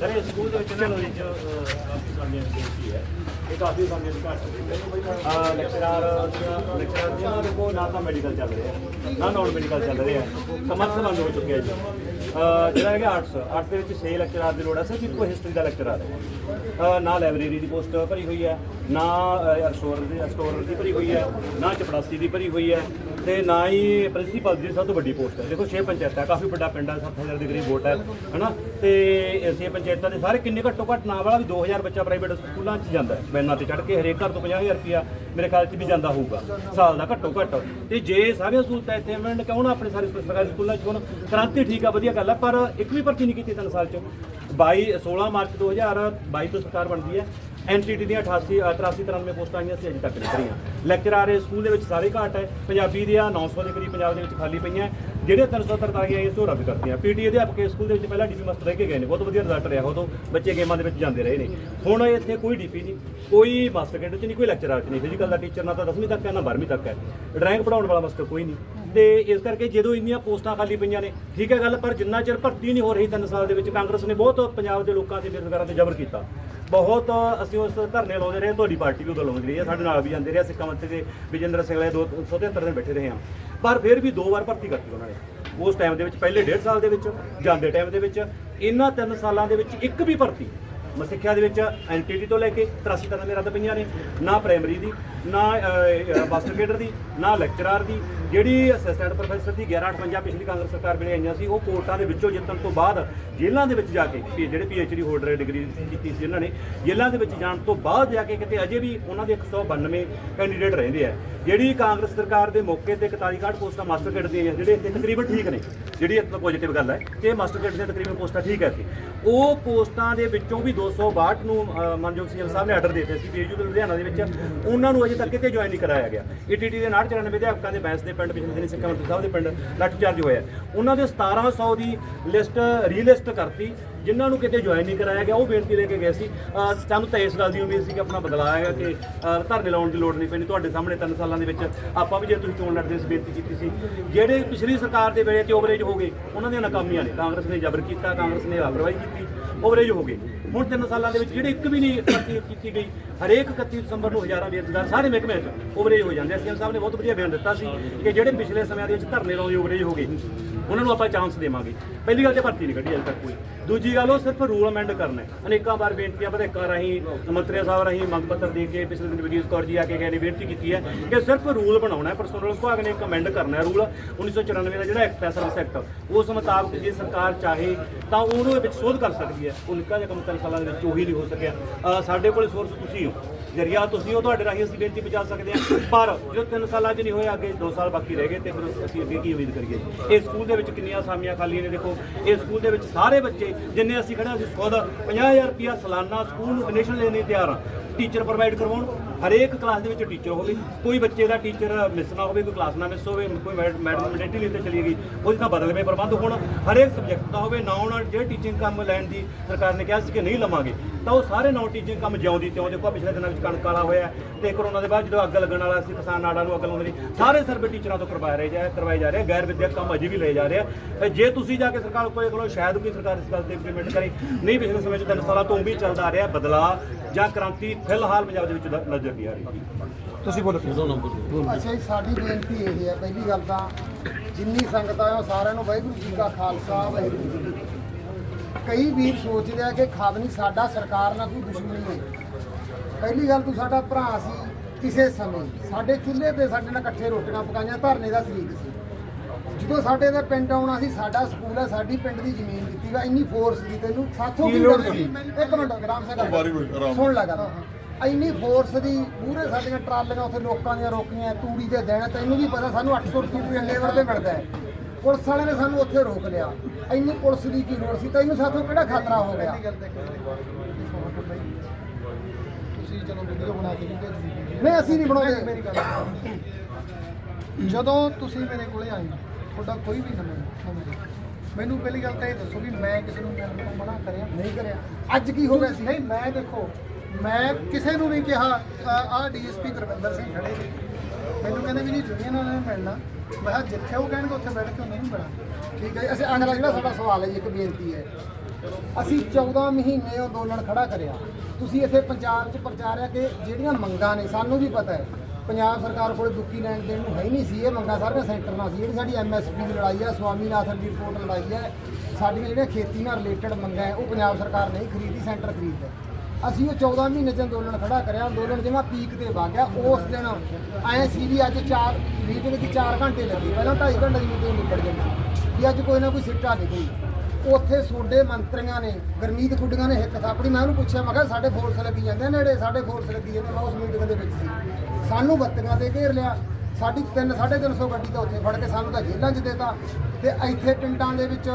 Sir ਇਹ school ਦੇ ਵਿੱਚ ਨਾ ਨੌਲੇਜ ਕਾਫੀ ਸਾਡੀਆਂ ਬੇਨਤੀ ਹੈ ਇਹ ਕਾਫੀ ਸਾਡੀਆਂ ਘੱਟ ਆ ਲੈਕਚਰਾਰ ਲੈਕਚਰਾਰ ਦੀ ਨਾ ਦੇਖੋ, ਨਾ ਤਾਂ ਮੈਡੀਕਲ ਚੱਲ ਰਿਹਾ, ਨਾ ਨਾਨ ਮੈਡੀਕਲ ਚੱਲ ਰਿਹਾ। ਸਮਰਥ ਬੰਦ ਹੋ ਚੁੱਕਿਆ ਜੀ। ਜਿਹੜਾ ਹੈਗਾ ਆਰਟਸ ਆਰਟਸ ਦੇ ਵਿੱਚ 6 ਲੈਕਚਰਾਰ ਦੀ ਲੋੜ ਹੈ ਸਿਰਫ ਇੱਕੋ ਹਿਸਟਰੀ ਦਾ ਲੈਕਚਰਾਰ ਹੈ ਨਾ ਲਾਇਬ੍ਰੇਰੀ ਦੀ ਪੋਸਟ ਭਰੀ ਹੋਈ ਹੈ, ਨਾ ਅਰਸਟੋਰ ਦੀ ਅਰਸਟੋਰ ਦੀ ਭਰੀ ਹੋਈ ਹੈ, ਨਾ ਚਪੜਾਸੀ ਦੀ ਭਰੀ ਹੋਈ ਹੈ। ਤੇ ਨਾ ਹੀ ਪ੍ਰਿੰਸੀਪਲ ਦੀ ਸਭ ਤੋਂ ਵੱਡੀ ਪੋਸਟ ਹੈ। ਦੇਖੋ 6 ਪੰਚਾਇਤਾਂ ਕਾਫੀ ਵੱਡਾ ਪਿੰਡ ਹੈ 7000 ਦੇ ਕਰੀਬ ਵੋਟ ਹੈ, ਹਨਾ? ਤੇ ਛੇ ਪੰਚਾਇਤਾਂ ਦੇ ਸਾਰੇ ਕਿੰਨੇ ਘੱਟੋ ਘੱਟ ਨਾ ਵਾਲਾ ਵੀ 2000 ਬੱਚਾ ਪ੍ਰਾਈਵੇਟ ਸਕੂਲਾਂ 'ਚ ਜਾਂਦਾ ਹੈ। ਬੈਨਾਂ ਤੇ ਚੜ ਕੇ ਹਰੇਕ ਘਰ ਤੋਂ 50000 ਰੁਪਿਆ ਮੇਰੇ ਖਿਆਲ 'ਚ ਵੀ ਜਾਂਦਾ ਹੋਊਗਾ, ਸਾਲ ਦਾ ਘੱਟੋ ਘੱਟ। ਤੇ ਜੇ ਸਾਰੀਆਂ ਸਹੂਲਤਾਂ ਇੱਥੇ ਮਿਲਣ ਕਿਉਂ ਨਾ ਆਪਣੇ ਸਾਰੇ ਸਰਕਾਰੀ ਸਕੂਲਾਂ 'ਚ ਹੁਣ? ਕ੍ਰਾਂਤੀ ਠੀਕ ਆ, ਵਧੀਆ ਗੱਲ ਹੈ ਪਰ ਇੱਕ ਵੀ ਭਰਤੀ ਨਹੀਂ ਕੀਤੀ ਤਿੰਨ ਸਾਲ 'ਚ। 22 16 ਮਾਰਚ 2022 ਤੋਂ ਸਰਕਾਰ ਬਣਦੀ ਹੈ। ਐਨਟੀਟੀ ਦੀਆਂ 88 83 93 ਪੋਸਟਾਂ ਆਈਆਂ ਸੀ, ਅਜੇ ਤੱਕ ਨਹੀਂ ਭਰੀਆਂ। ਲੈਕਚਰਾਰ ਇਸ ਸਕੂਲ ਦੇ ਵਿੱਚ ਸਾਰੇ ਘਾਟ ਹੈ। ਪੰਜਾਬੀ ਦੀਆਂ 900 ਦੇ ਕਰੀਬ ਪੰਜਾਬ ਦੇ ਵਿੱਚ ਖਾਲੀ ਪਈਆਂ ਜਿਹੜੇ 343 ਆਈਆਂ ਇਸ ਤੋਂ ਰੱਦ ਕਰਤੀਆਂ। ਪੀਟੀ ਅਧਿਆਪਕ ਸਕੂਲ ਦੇ ਵਿੱਚ ਪਹਿਲਾਂ ਡੀਪੀ ਮਾਸਟਰ ਰਹਿ ਕੇ ਗਏ ਨੇ। ਬਹੁਤ ਵਧੀਆ ਰਿਜ਼ਲਟ ਰਿਹਾ ਉਦੋਂ ਬੱਚੇ ਗੇਮਾਂ ਦੇ ਵਿੱਚ ਜਾਂਦੇ ਰਹੇ ਨੇ। ਹੁਣ ਇੱਥੇ ਕੋਈ ਡੀਪੀ ਨਹੀਂ, ਕੋਈ ਮਾਸਟਰ ਕੈਡਰ ਚ ਨਹੀਂ, ਕੋਈ ਲੈਕਚਰਾਰ ਚ ਨਹੀਂ। ਫਿਜ਼ੀਕਲ ਦਾ ਟੀਚਰ ਨਾ ਤਾਂ 10ਵੀਂ ਤੱਕ ਹੈ, ਨਾ 12ਵੀਂ ਤੱਕ ਹੈ। ਡਰਾਇੰਗ ਪੜਾਉਣ ਵਾਲਾ ਮਾਸਟਰ ਕੋਈ ਨਹੀਂ। ਤੇ ਇਸ ਕਰਕੇ ਜਦੋਂ ਇੰਨੀਆਂ ਪੋਸਟਾਂ ਖਾਲੀ ਪਈਆਂ ਨੇ, ਠੀਕ ਹੈ ਗੱਲ, ਪਰ ਜਿੰਨਾ ਚਿਰ ਭਰਤੀ ਨਹੀਂ ਹੋ ਰਹੀ ਤਿੰਨ ਸਾਲ ਦੇ ਵਿੱਚ, ਕਾਂਗਰਸ ਨੇ ਬਹੁਤ ਪੰਜਾਬ ਦੇ ਲੋਕਾਂ ਤੇ ਬੇਰੁਜ਼ਗਾਰਾਂ ਤੇ ਜ਼ਬਰ ਕੀਤਾ। ਬਹੁਤ ਅਸੀਂ ਉਸ ਧਰਨੇ ਲਾਉਂਦੇ ਰਹੇ, ਤੁਹਾਡੀ ਪਾਰਟੀ ਵੀ ਉਦੋਂ ਲਾਉਂਦੀ ਰਹੀ ਹੈ, ਸਾਡੇ ਨਾਲ ਵੀ ਜਾਂਦੇ ਰਹੇ, ਸਿੱਖਾਂ ਮੰਤਰੀ ਦੇ ਵਿਜੇਂਦਰ ਸਿੰਘ ਵਾਲੇ 273 ਦਿਨ ਬੈਠੇ ਰਹੇ ਹਾਂ। ਪਰ ਫਿਰ ਵੀ ਦੋ ਵਾਰ ਭਰਤੀ ਕਰਤੀ ਉਹਨਾਂ ਨੇ। ਉਸ ਟਾਈਮ ਦੇ ਵਿੱਚ, ਪਹਿਲੇ ਡੇਢ ਸਾਲ ਦੇ ਵਿੱਚ, ਜਾਂਦੇ ਟਾਈਮ ਦੇ ਵਿੱਚ, ਇਹਨਾਂ ਤਿੰਨ ਸਾਲਾਂ ਦੇ ਵਿੱਚ ਇੱਕ ਵੀ ਭਰਤੀ ਸਿੱਖਿਆ ਦੇ ਵਿੱਚ ਐਨਟੀਟੀ ਤੋਂ ਲੈ ਕੇ 83 ਤਰ੍ਹਾਂ ਦੇ ਰੱਦ ਪਈਆਂ ਨੇ, ਨਾ ਪ੍ਰਾਇਮਰੀ ਦੀ, ਨਾ ਮਾਸਟਰ ਕੇਡਰ ਦੀ, ਨਾ ਲੈਕਚਰਾਰ ਦੀ। ਜਿਹੜੀ ਅਸਿਸਟੈਂਟ ਪ੍ਰੋਫੈਸਰ ਦੀ 1158 ਪਿਛਲੀ ਕਾਂਗਰਸ ਸਰਕਾਰ ਵੇਲੇ ਆਈਆਂ ਸੀ, ਉਹ ਕੋਰਟਾਂ ਦੇ ਵਿੱਚੋਂ ਜਿੱਤਣ ਤੋਂ ਬਾਅਦ ਜੇਲ੍ਹਾਂ ਦੇ ਵਿੱਚ ਜਾ ਕੇ, ਵੀ ਜਿਹੜੇ ਪੀਐਚਡੀ ਹੋਲਡਰ ਡਿਗਰੀ ਕੀਤੀ ਸੀ ਇਹਨਾਂ ਨੇ, ਜੇਲ੍ਹਾਂ ਦੇ ਵਿੱਚ ਜਾਣ ਤੋਂ ਬਾਅਦ ਜਾ ਕੇ ਕਿਤੇ ਅਜੇ ਵੀ ਉਹਨਾਂ ਦੇ 192 ਕੈਂਡੀਡੇਟ ਰਹਿੰਦੇ ਆ। ਜਿਹੜੀ ਕਾਂਗਰਸ ਸਰਕਾਰ ਦੇ ਮੌਕੇ ਤੇ 41 ਪੋਸਟਾਂ ਮਾਸਟਰ ਕੇਡਰ ਦੀਆਂ ਜਿਹੜੇ ਇੱਥੇ ਤਕਰੀਬਨ ਠੀਕ ਨੇ, ਜਿਹੜੀ ਇੱਕ ਪੋਜ਼ਿਟਿਵ ਗੱਲ ਹੈ ਕਿ ਮਾਸਟਰ ਕੇਡਰ ਦੀਆਂ ਤਕਰੀਬਨ ਪੋਸਟਾਂ ਠੀਕ ਹੈ ਇੱਥੇ। ਉਹ ਪੋਸਟਾਂ ਦੇ ਵਿੱਚੋਂ ਵੀ 262 ਨੂੰ ਅਹ, ਮਾਨਯੋਗ ਸਾਹਿਬ ਨੇ ਆਰਡਰ ਦੇ ਦਿੱਤੇ ਸੀ ਬੀਜੂ ਦੇ ਲੁਧਿਆਣਾ ਦੇ ਵਿੱਚ। ਉਹਨਾਂ ਨੂੰ ਅਜੇ ਤੱਕ ਕਿਤੇ ਜੁਆਇਨ ਨਹੀਂ ਕਰਾਇਆ ਗਿਆ। ਈਟੀਟੀ ਦੇ 994 ਅਧਿਆਪਕਾਂ ਦੇ ਬੈਂਸ ਦੇ ਪਿੰਡ ਪਿਛਲੇ ਦਿਨੀ ਸਿੱਖਿਆ ਮੰਤਰੀ ਸਾਹਿਬ ਦੇ ਪਿੰਡ ਲੱਠ ਹੋਇਆ। ਉਹਨਾਂ ਦੇ 1700 ਦੀ ਲਿਸਟ ਰੀਲਿਸਟ ਕਰਤੀ ਜਿਨ੍ਹਾਂ ਨੂੰ ਕਿਤੇ ਜੁਆਇਨ ਨਹੀਂ ਕਰਾਇਆ ਗਿਆ ਉਹ ਬੇਨਤੀ ਲੈ ਕੇ ਗਏ ਸੀ। ਸਾਨੂੰ ਤਾਂ ਇਸ ਗੱਲ ਦੀ ਉਮੀਦ ਸੀ ਕਿ ਆਪਣਾ ਬਦਲਾਅ ਆਏਗਾ ਕਿ ਧਰਨੇ ਲਾਉਣ ਦੀ ਲੋੜ ਨਹੀਂ ਪੈਣੀ। ਤੁਹਾਡੇ ਸਾਹਮਣੇ ਤਿੰਨ ਸਾਲਾਂ ਦੇ ਵਿੱਚ ਆਪਾਂ ਵੀ ਜੇ ਤੁਸੀਂ ਚੋਣ ਲੜਦੇ ਸੀ ਬੇਨਤੀ ਕੀਤੀ ਸੀ। ਜਿਹੜੇ ਪਿਛਲੀ ਸਰਕਾਰ ਦੇ ਵੇਲੇ ਤੇ ਓਵਰੇਜ ਹੋ ਗਏ ਉਹਨਾਂ ਦੀਆਂ ਨਾਕਾਮੀਆਂ ਨੇ। ਕਾਂਗਰਸ ਨੇ ਜ਼ਬਰ ਕੀਤਾ ਕਾਂਗਰਸ ਨੇ ਲਾਪਰਵਾਹੀ ਕੀਤੀ ਓਵਰੇਜ ਹੋ ਗਏ। ਹੁਣ ਤਿੰਨ ਸਾਲਾਂ ਦੇ ਵਿੱਚ ਜਿਹੜੇ ਇੱਕ ਵੀ ਨਹੀਂ ਭਰਤੀ ਕੀਤੀ ਗਈ, ਹਰੇਕ 31 ਦਸੰਬਰ ਨੂੰ ਹਜ਼ਾਰਾਂ ਬੇਰੁਜ਼ਗਾਰ ਸਾਰੇ ਮਹਿਕਮੇ 'ਚ ਓਵਰੇਜ ਹੋ ਜਾਂਦੇ ਸੀਐਮ ਸਾਹਿਬ ਨੇ ਬਹੁਤ ਵਧੀਆ ਬਿਆਨ ਦਿੱਤਾ ਸੀ ਕਿ ਜਿਹੜੇ ਪਿਛਲੇ ਸਮਿਆਂ ਦੇ ਵਿੱਚ ਧਰਨੇ ਲਾਉਂਦੇ ਓਵਰੇਜ ਹੋ ਗਏ ਉਹਨਾਂ ਨੂੰ ਆਪਾਂ ਚਾਂਸ ਦੇਵਾਂਗੇ। ਪਹਿਲੀ ਗੱਲ ਤੇ ਭਰਤੀ ਨਹੀਂ ਕੱਢੀ ਅਜੇ ਤੱਕ ਕੋਈ। ਦੂਜੀ ਗੱਲ, ਉਹ ਸਿਰਫ ਰੂਲ ਅਮੈਂਡ ਕਰਨਾ ਹੈ। ਅਨੇਕਾਂ ਵਾਰ ਬੇਨਤੀਆਂ ਵਿਧਾਇਕਾਂ ਰਾਹੀਂ, ਮੰਤਰੀਆਂ ਸਾਹਿਬ ਰਾਹੀਂ ਮੰਗ ਪੱਤਰ ਦੇ ਕੇ ਪਿਛਲੇ ਦਿਨ ਵੀਡੀਓ ਕੌਰ ਜੀ ਆ ਕੇ ਗਏ ਬੇਨਤੀ ਕੀਤੀ ਹੈ ਕਿ ਸਿਰਫ ਰੂਲ ਬਣਾਉਣਾ ਹੈ ਪਰਸਨਲ ਵਿਭਾਗ ਨੇ ਕਮੈਂਡ ਕਰਨਾ ਹੈ ਰੂਲ 1994 ਦਾ ਜਿਹੜਾ ਐਕਟ ਹੈ ਸਰਵਿਸ ਐਕਟ ਉਸ ਮੁਤਾਬਕ ਜੇ ਸਰਕਾਰ ਚਾਹੇ ਤਾਂ ਉਹਨੂੰ ਵਿੱਚ ਸੋਧ ਕਰ ਸਕਦੀ ਹੈ। ਉਹ ਨਿੱਕਾ ਜਿਹਾ ਕੰਮ ਕਰ ਸਾਲਾਂ ਦੇ ਵਿੱਚ ਉਹੀ ਨਹੀਂ ਹੋ ਸਕਿਆ। ਸਾਡੇ ਕੋਲ ਸੋਰਸ ਤੁਸੀਂ ਹੋ। ਜਰੀਆ ਤੁਸੀਂ ਉਹ ਤੁਹਾਡੇ ਰਾਹੀਂ ਅਸੀਂ ਬੇਨਤੀ ਪਹੁੰਚਾ ਸਕਦੇ ਹਾਂ। ਪਰ ਜੋ ਤਿੰਨ ਸਾਲਾਂ 'ਚ ਨਹੀਂ ਹੋਇਆ ਅੱਗੇ 2 ਸਾਲ ਬਾਕੀ ਰਹਿ ਗਏ ਤੇ ਫਿਰ ਅਸੀਂ ਅੱਗੇ ਕੀ ਉਮੀਦ ਕਰੀਏ? ਇਹ ਸਕੂਲ ਦੇ ਵਿੱਚ ਕਿੰਨੀਆਂ ਅਸਾਮੀਆਂ ਖਾਲੀਆਂ ਨੇ ਦੇਖੋ। ਇਹ ਸਕੂਲ ਦੇ ਵਿੱਚ ਸਾਰੇ ਬੱਚੇ ਜਿੰਨੇ ਅਸੀਂ ਖੜੇ ਹਾਂ, ਅਸੀਂ ਖੁਦ 50000 ਰੁਪਿਆ ਸਾਲਾਨਾ ਸਕੂਲ ਨੂੰ ਡੋਨੇਸ਼ਨ ਲੈਣ ਲਈ ਤਿਆਰ ਹਾਂ। ਟੀਚਰ ਪ੍ਰੋਵਾਈਡ ਕਰਵਾਉਣ ਹਰੇਕ ਕਲਾਸ ਦੇ ਵਿੱਚ ਟੀਚਰ ਹੋਵੇ ਕੋਈ ਬੱਚੇ ਦਾ ਟੀਚਰ ਮਿਸ ਨਾ ਹੋਵੇ ਕੋਈ ਕਲਾਸ ਨਾ ਮਿਸ ਹੋਵੇ ਕੋਈ ਮੈਡਮ ਮੈਡਮ ਲੀਵ ਤੇ ਚਲੀ ਗਈ ਉਹਦੀ ਤਾਂ ਬਦਲਵੇਂ ਪ੍ਰਬੰਧ ਹੋਣ ਹਰੇਕ ਸਬਜੈਕਟ ਦਾ ਹੋਵੇ ਨਾ ਉਹਨਾਂ ਜਿਹੜੇ ਟੀਚਿੰਗ ਕੰਮ ਲੈਣ ਦੀ ਸਰਕਾਰ ਨੇ ਕਿਹਾ ਸੀ ਕਿ ਨਹੀਂ ਲਵਾਂਗੇ ਤਾਂ ਉਹ ਸਾਰੇ ਨੌਨ ਟੀਚਿੰਗ ਕੰਮ ਜਿਉਂਦੀ ਤਿਉਂ ਦੇਖੋ ਪਿਛਲੇ ਦਿਨਾਂ ਵਿੱਚ ਕਣਕ ਵਾਲਾ ਹੋਇਆ ਤੇ ਕਰੋਨਾ ਦੇ ਬਾਅਦ ਜਦੋਂ ਅੱਗ ਲੱਗਣ ਵਾਲਾ ਸੀ ਕਿਸਾਨ ਨਾੜਾਂ ਨੂੰ ਅੱਗ ਲਾਉਂਦੇ ਨੇ ਸਾਰੇ ਸਰਵੇ ਟੀਚਰਾਂ ਤੋਂ ਕਰਵਾਏ ਰਹੇ ਜਾ ਕਰਵਾਏ ਜਾ ਰਹੇ। ਗੈਰ ਵਿਦਿਅਕ ਕੰਮ ਅਜੇ ਵੀ ਲਏ ਜਾ ਰਹੇ ਆ ਜੇ ਤੁਸੀਂ ਜਾ ਕੇ ਸਰਕਾਰ ਕੋਲ ਕੋਲੋਂ ਸ਼ਾਇਦ ਕੋਈ ਸਰਕਾਰ ਇਸ ਗੱਲ ਤੇ ਇੰਪਲੀਮੈਂਟ ਕਰੇ ਨਹੀਂ ਪਿਛਲੇ ਸਮੇਂ 'ਚ ਤਿੰਨ ਸਾਲਾਂ ਤੋਂ ਵੀ ਚੱਲਦਾ ਆ ਰਿਹਾ ਬਦਲਾਅ ਜਾਂ ਕ੍ਰਾਂਤੀ ਫਿਲਹਾਲ ਪੰਜਾਬ ਦੇ ਵਿੱਚ ਨ- ਨਜ਼ਰ ਨਹੀਂ ਆ ਰਹੀ ਤੁਸੀਂ ਬੋਲੋ। ਅੱਛਾ ਜੀ ਸਾਡੀ ਬੇਨਤੀ ਇਹ ਹੈ ਪਹਿਲੀ ਗੱਲ ਤਾਂ ਜਿੰਨੀ ਸੰਗਤ ਆ ਉਹ ਸਾਰਿਆਂ ਨੂੰ ਵਾਹਿਗੁਰੂ ਜੀ ਕਾ ਖਾਲਸਾ ਵਾਹਿਗੁਰੂ ਜੀ ਕੀ ਫਤਿਹ। ਕਈ ਵੀਰ ਸੋਚਦੇ ਆ ਕਿ ਖਾਦਨੀ ਸਾਡਾ ਸਰਕਾਰ ਨਾਲ ਕੋਈ ਦੁਸ਼ਮਣੀ ਹੈ ਪਹਿਲੀ ਗੱਲ ਤੂੰ ਸਾਡਾ ਭਰਾ ਸੀ ਕਿਸੇ ਸਮੇਂ ਸਾਡੇ ਚੁੱਲ੍ਹੇ ਤੇ ਸਾਡੇ ਨਾਲ ਇਕੱਠੇ ਰੋਟੀਆਂ ਪਕਾਈਆਂ ਧਰਨੇ ਦਾ ਸ਼ਰੀਕ ਸੀ। ਜਦੋਂ ਸਾਡੇ ਦੇ ਪਿੰਡ ਆਉਣਾ ਸੀ ਸਾਡਾ ਸਕੂਲ ਹੈ ਸਾਡੀ ਪਿੰਡ ਦੀ ਜ਼ਮੀਨ ਦਿੱਤੀ ਵਾ ਇੰਨੀ ਫੋਰਸ ਦੀ ਤੈਨੂੰ। ਸਾਥੋਂ ਕੀ ਲੋੜ ਸੀ? ਇੱਕ ਮਿੰਟ ਰਾਮ ਸਿੰਘ ਸੁਣ ਲੈ ਗੱਲ। ਇੰਨੀ ਫੋਰਸ ਦੀ ਪੂਰੇ ਸਾਡੀਆਂ ਟਰਾਲੀਆਂ ਉੱਥੇ ਲੋਕਾਂ ਦੀਆਂ ਰੋਕੀਆਂ ਤੂੜੀ ਦੇ ਦੇਣ ਤੈਨੂੰ ਵੀ ਪਤਾ ਸਾਨੂੰ 800 ਰੁਪਏ ਲੇਬਰ ਤੇ ਮਿਲਦਾ ਹੈ। ਪੁਲਿਸ ਵਾਲਿਆਂ ਨੇ ਸਾਨੂੰ ਉੱਥੇ ਰੋਕ ਲਿਆ। ਇੰਨੀ ਪੁਲਿਸ ਦੀ ਕੀ ਲੋੜ ਸੀ? ਤੈਨੂੰ ਸਾਥੋਂ ਕਿਹੜਾ ਖਤਰਾ ਹੋ ਗਿਆ? ਤੁਸੀਂ ਚਲੋ ਵੀਡੀਓ ਬਣਾ ਕੇ ਦਿੱਤੇ ਨਹੀਂ ਅਸੀਂ ਨਹੀਂ ਬਣਾਉਂਦੇ। ਜਦੋਂ ਤੁਸੀਂ ਮੇਰੇ ਕੋਲੇ ਆਏ ਤੁਹਾਡਾ ਕੋਈ ਵੀ ਨੰਬਰ ਮੈਨੂੰ ਪਹਿਲੀ ਗੱਲ ਤਾਂ ਇਹ ਦੱਸੋ ਵੀ ਮੈਂ ਕਿਸੇ ਨੂੰ ਮਿਲਣ ਤੋਂ ਮਨਾ ਕਰਿਆ? ਨਹੀਂ ਕਰਿਆ। ਅੱਜ ਕੀ ਹੋ ਗਿਆ ਸੀ? ਨਹੀਂ ਮੈਂ ਦੇਖੋ ਮੈਂ ਕਿਸੇ ਨੂੰ ਨਹੀਂ ਕਿਹਾ ਆਹ ਡੀਐਸਪੀ ਗੁਰਵਿੰਦਰ ਸਿੰਘ ਖੜੇ ਨੇ। ਮੈਨੂੰ ਕਹਿੰਦੇ ਵੀ ਨਹੀਂ ਯੂਨੀਅਨ ਵਾਲਿਆਂ ਨੇ ਮਿਲਣਾ। ਮੈਂ ਕਿਹਾ ਜਿੱਥੇ ਉਹ ਕਹਿਣਗੇ, ਉੱਥੇ ਬੈਠ ਕੇ ਉਹਨਾਂ ਨੂੰ ਮਿਲਾਂ ਠੀਕ ਹੈ ਜੀ। ਅਸੀਂ ਅਗਲਾ ਜਿਹੜਾ ਸਾਡਾ ਸਵਾਲ ਹੈ ਜੀ, ਇੱਕ ਬੇਨਤੀ ਹੈ। ਅਸੀਂ 14 ਮਹੀਨੇ ਅੰਦੋਲਨ ਖੜਾ ਕਰਿਆ। ਤੁਸੀਂ ਇੱਥੇ ਪੰਜਾਬ 'ਚ ਪ੍ਰਚਾਰਿਆ ਕਿ ਜਿਹੜੀਆਂ ਮੰਗਾਂ ਨੇ, ਸਾਨੂੰ ਵੀ ਪਤਾ ਹੈ। ਪੰਜਾਬ ਸਰਕਾਰ ਕੋਲ ਦੁੱਕੀ ਲੈਣ ਦੇਣ ਨੂੰ ਹੈ ਹੀ ਨਹੀਂ ਸੀ, ਇਹ ਮੰਗਾਂ ਸਾਰੀਆਂ ਸੈਂਟਰ ਨਾਲ ਸੀ। ਜਿਹੜੀ ਸਾਡੀ ਐਮਐਸਪੀ ਦੀ ਲੜਾਈ ਹੈ, ਸਵਾਮੀਨਾਥਨ ਦੀ ਰਿਪੋਰਟ ਲੜਾਈ ਹੈ, ਸਾਡੀਆਂ ਜਿਹੜੀਆਂ ਖੇਤੀ ਨਾਲ ਰਿਲੇਟਡ ਮੰਗਾਂ ਹੈ, ਉਹ ਪੰਜਾਬ ਸਰਕਾਰ ਨਹੀਂ ਖਰੀਦੀ, ਸੈਂਟਰ ਖਰੀਦਦਾ। ਅਸੀਂ ਉਹ 14 ਮਹੀਨੇ ਚ ਅੰਦੋਲਨ ਖੜਾ ਕਰਿਆ, ਅੰਦੋਲਨ ਜਿਵੇਂ ਪੀਕ ਤੇ ਵਾ ਗਿਆ, ਉਸ ਦਿਨ ਐ ਸੀ ਵੀ ਅੱਜ 4 ਮੀਟਿੰਗ ਚ 4 ਘੰਟੇ ਲੱਗੇ, ਪਹਿਲਾਂ 2.5 ਘੰਟੇ ਦੀ ਮੀਟਿੰਗ ਨਿਕਲ ਜਾਂਦੀ ਵੀ ਅੱਜ ਕੋਈ ਨਾ ਕੋਈ ਸਿੱਟਾ ਨਿਕਲੀ ਉੱਥੇ ਸੋਡੇ ਮੰਤਰੀਆਂ ਨੇ, ਗਰਮੀਤ ਖੁੱਡੀਆਂ ਨੇ ਹਿੱਕ ਥਾਪੜੀ, ਮੈਂ ਉਹਨੂੰ ਪੁੱਛਿਆ, ਮੈਂ ਕਿਹਾ ਸਾਡੇ ਫੋਰਸ ਲੱਗੀ ਜਾਂਦੇ ਆ ਨੇੜੇ, ਸਾਡੇ ਫੋਰਸ ਲੱਗੀ ਜਾਂਦੇ ਮੈਂ ਉਸ ਮੀਟਿੰਗ ਦੇ ਵਿੱਚ ਸੀ। ਸਾਨੂੰ ਬੱਤੀਆਂ ਤੇ ਘੇਰ ਲਿਆ। ਸਾਡੀ 3 350 ਗੱਡੀ ਤਾਂ ਉੱਥੇ ਫੜ ਕੇ ਸਾਨੂੰ ਤਾਂ ਜੇਲ੍ਹਾਂ 'ਚ ਦੇਤਾ। ਤੇ ਇੱਥੇ ਪਿੰਡਾਂ ਦੇ ਵਿੱਚ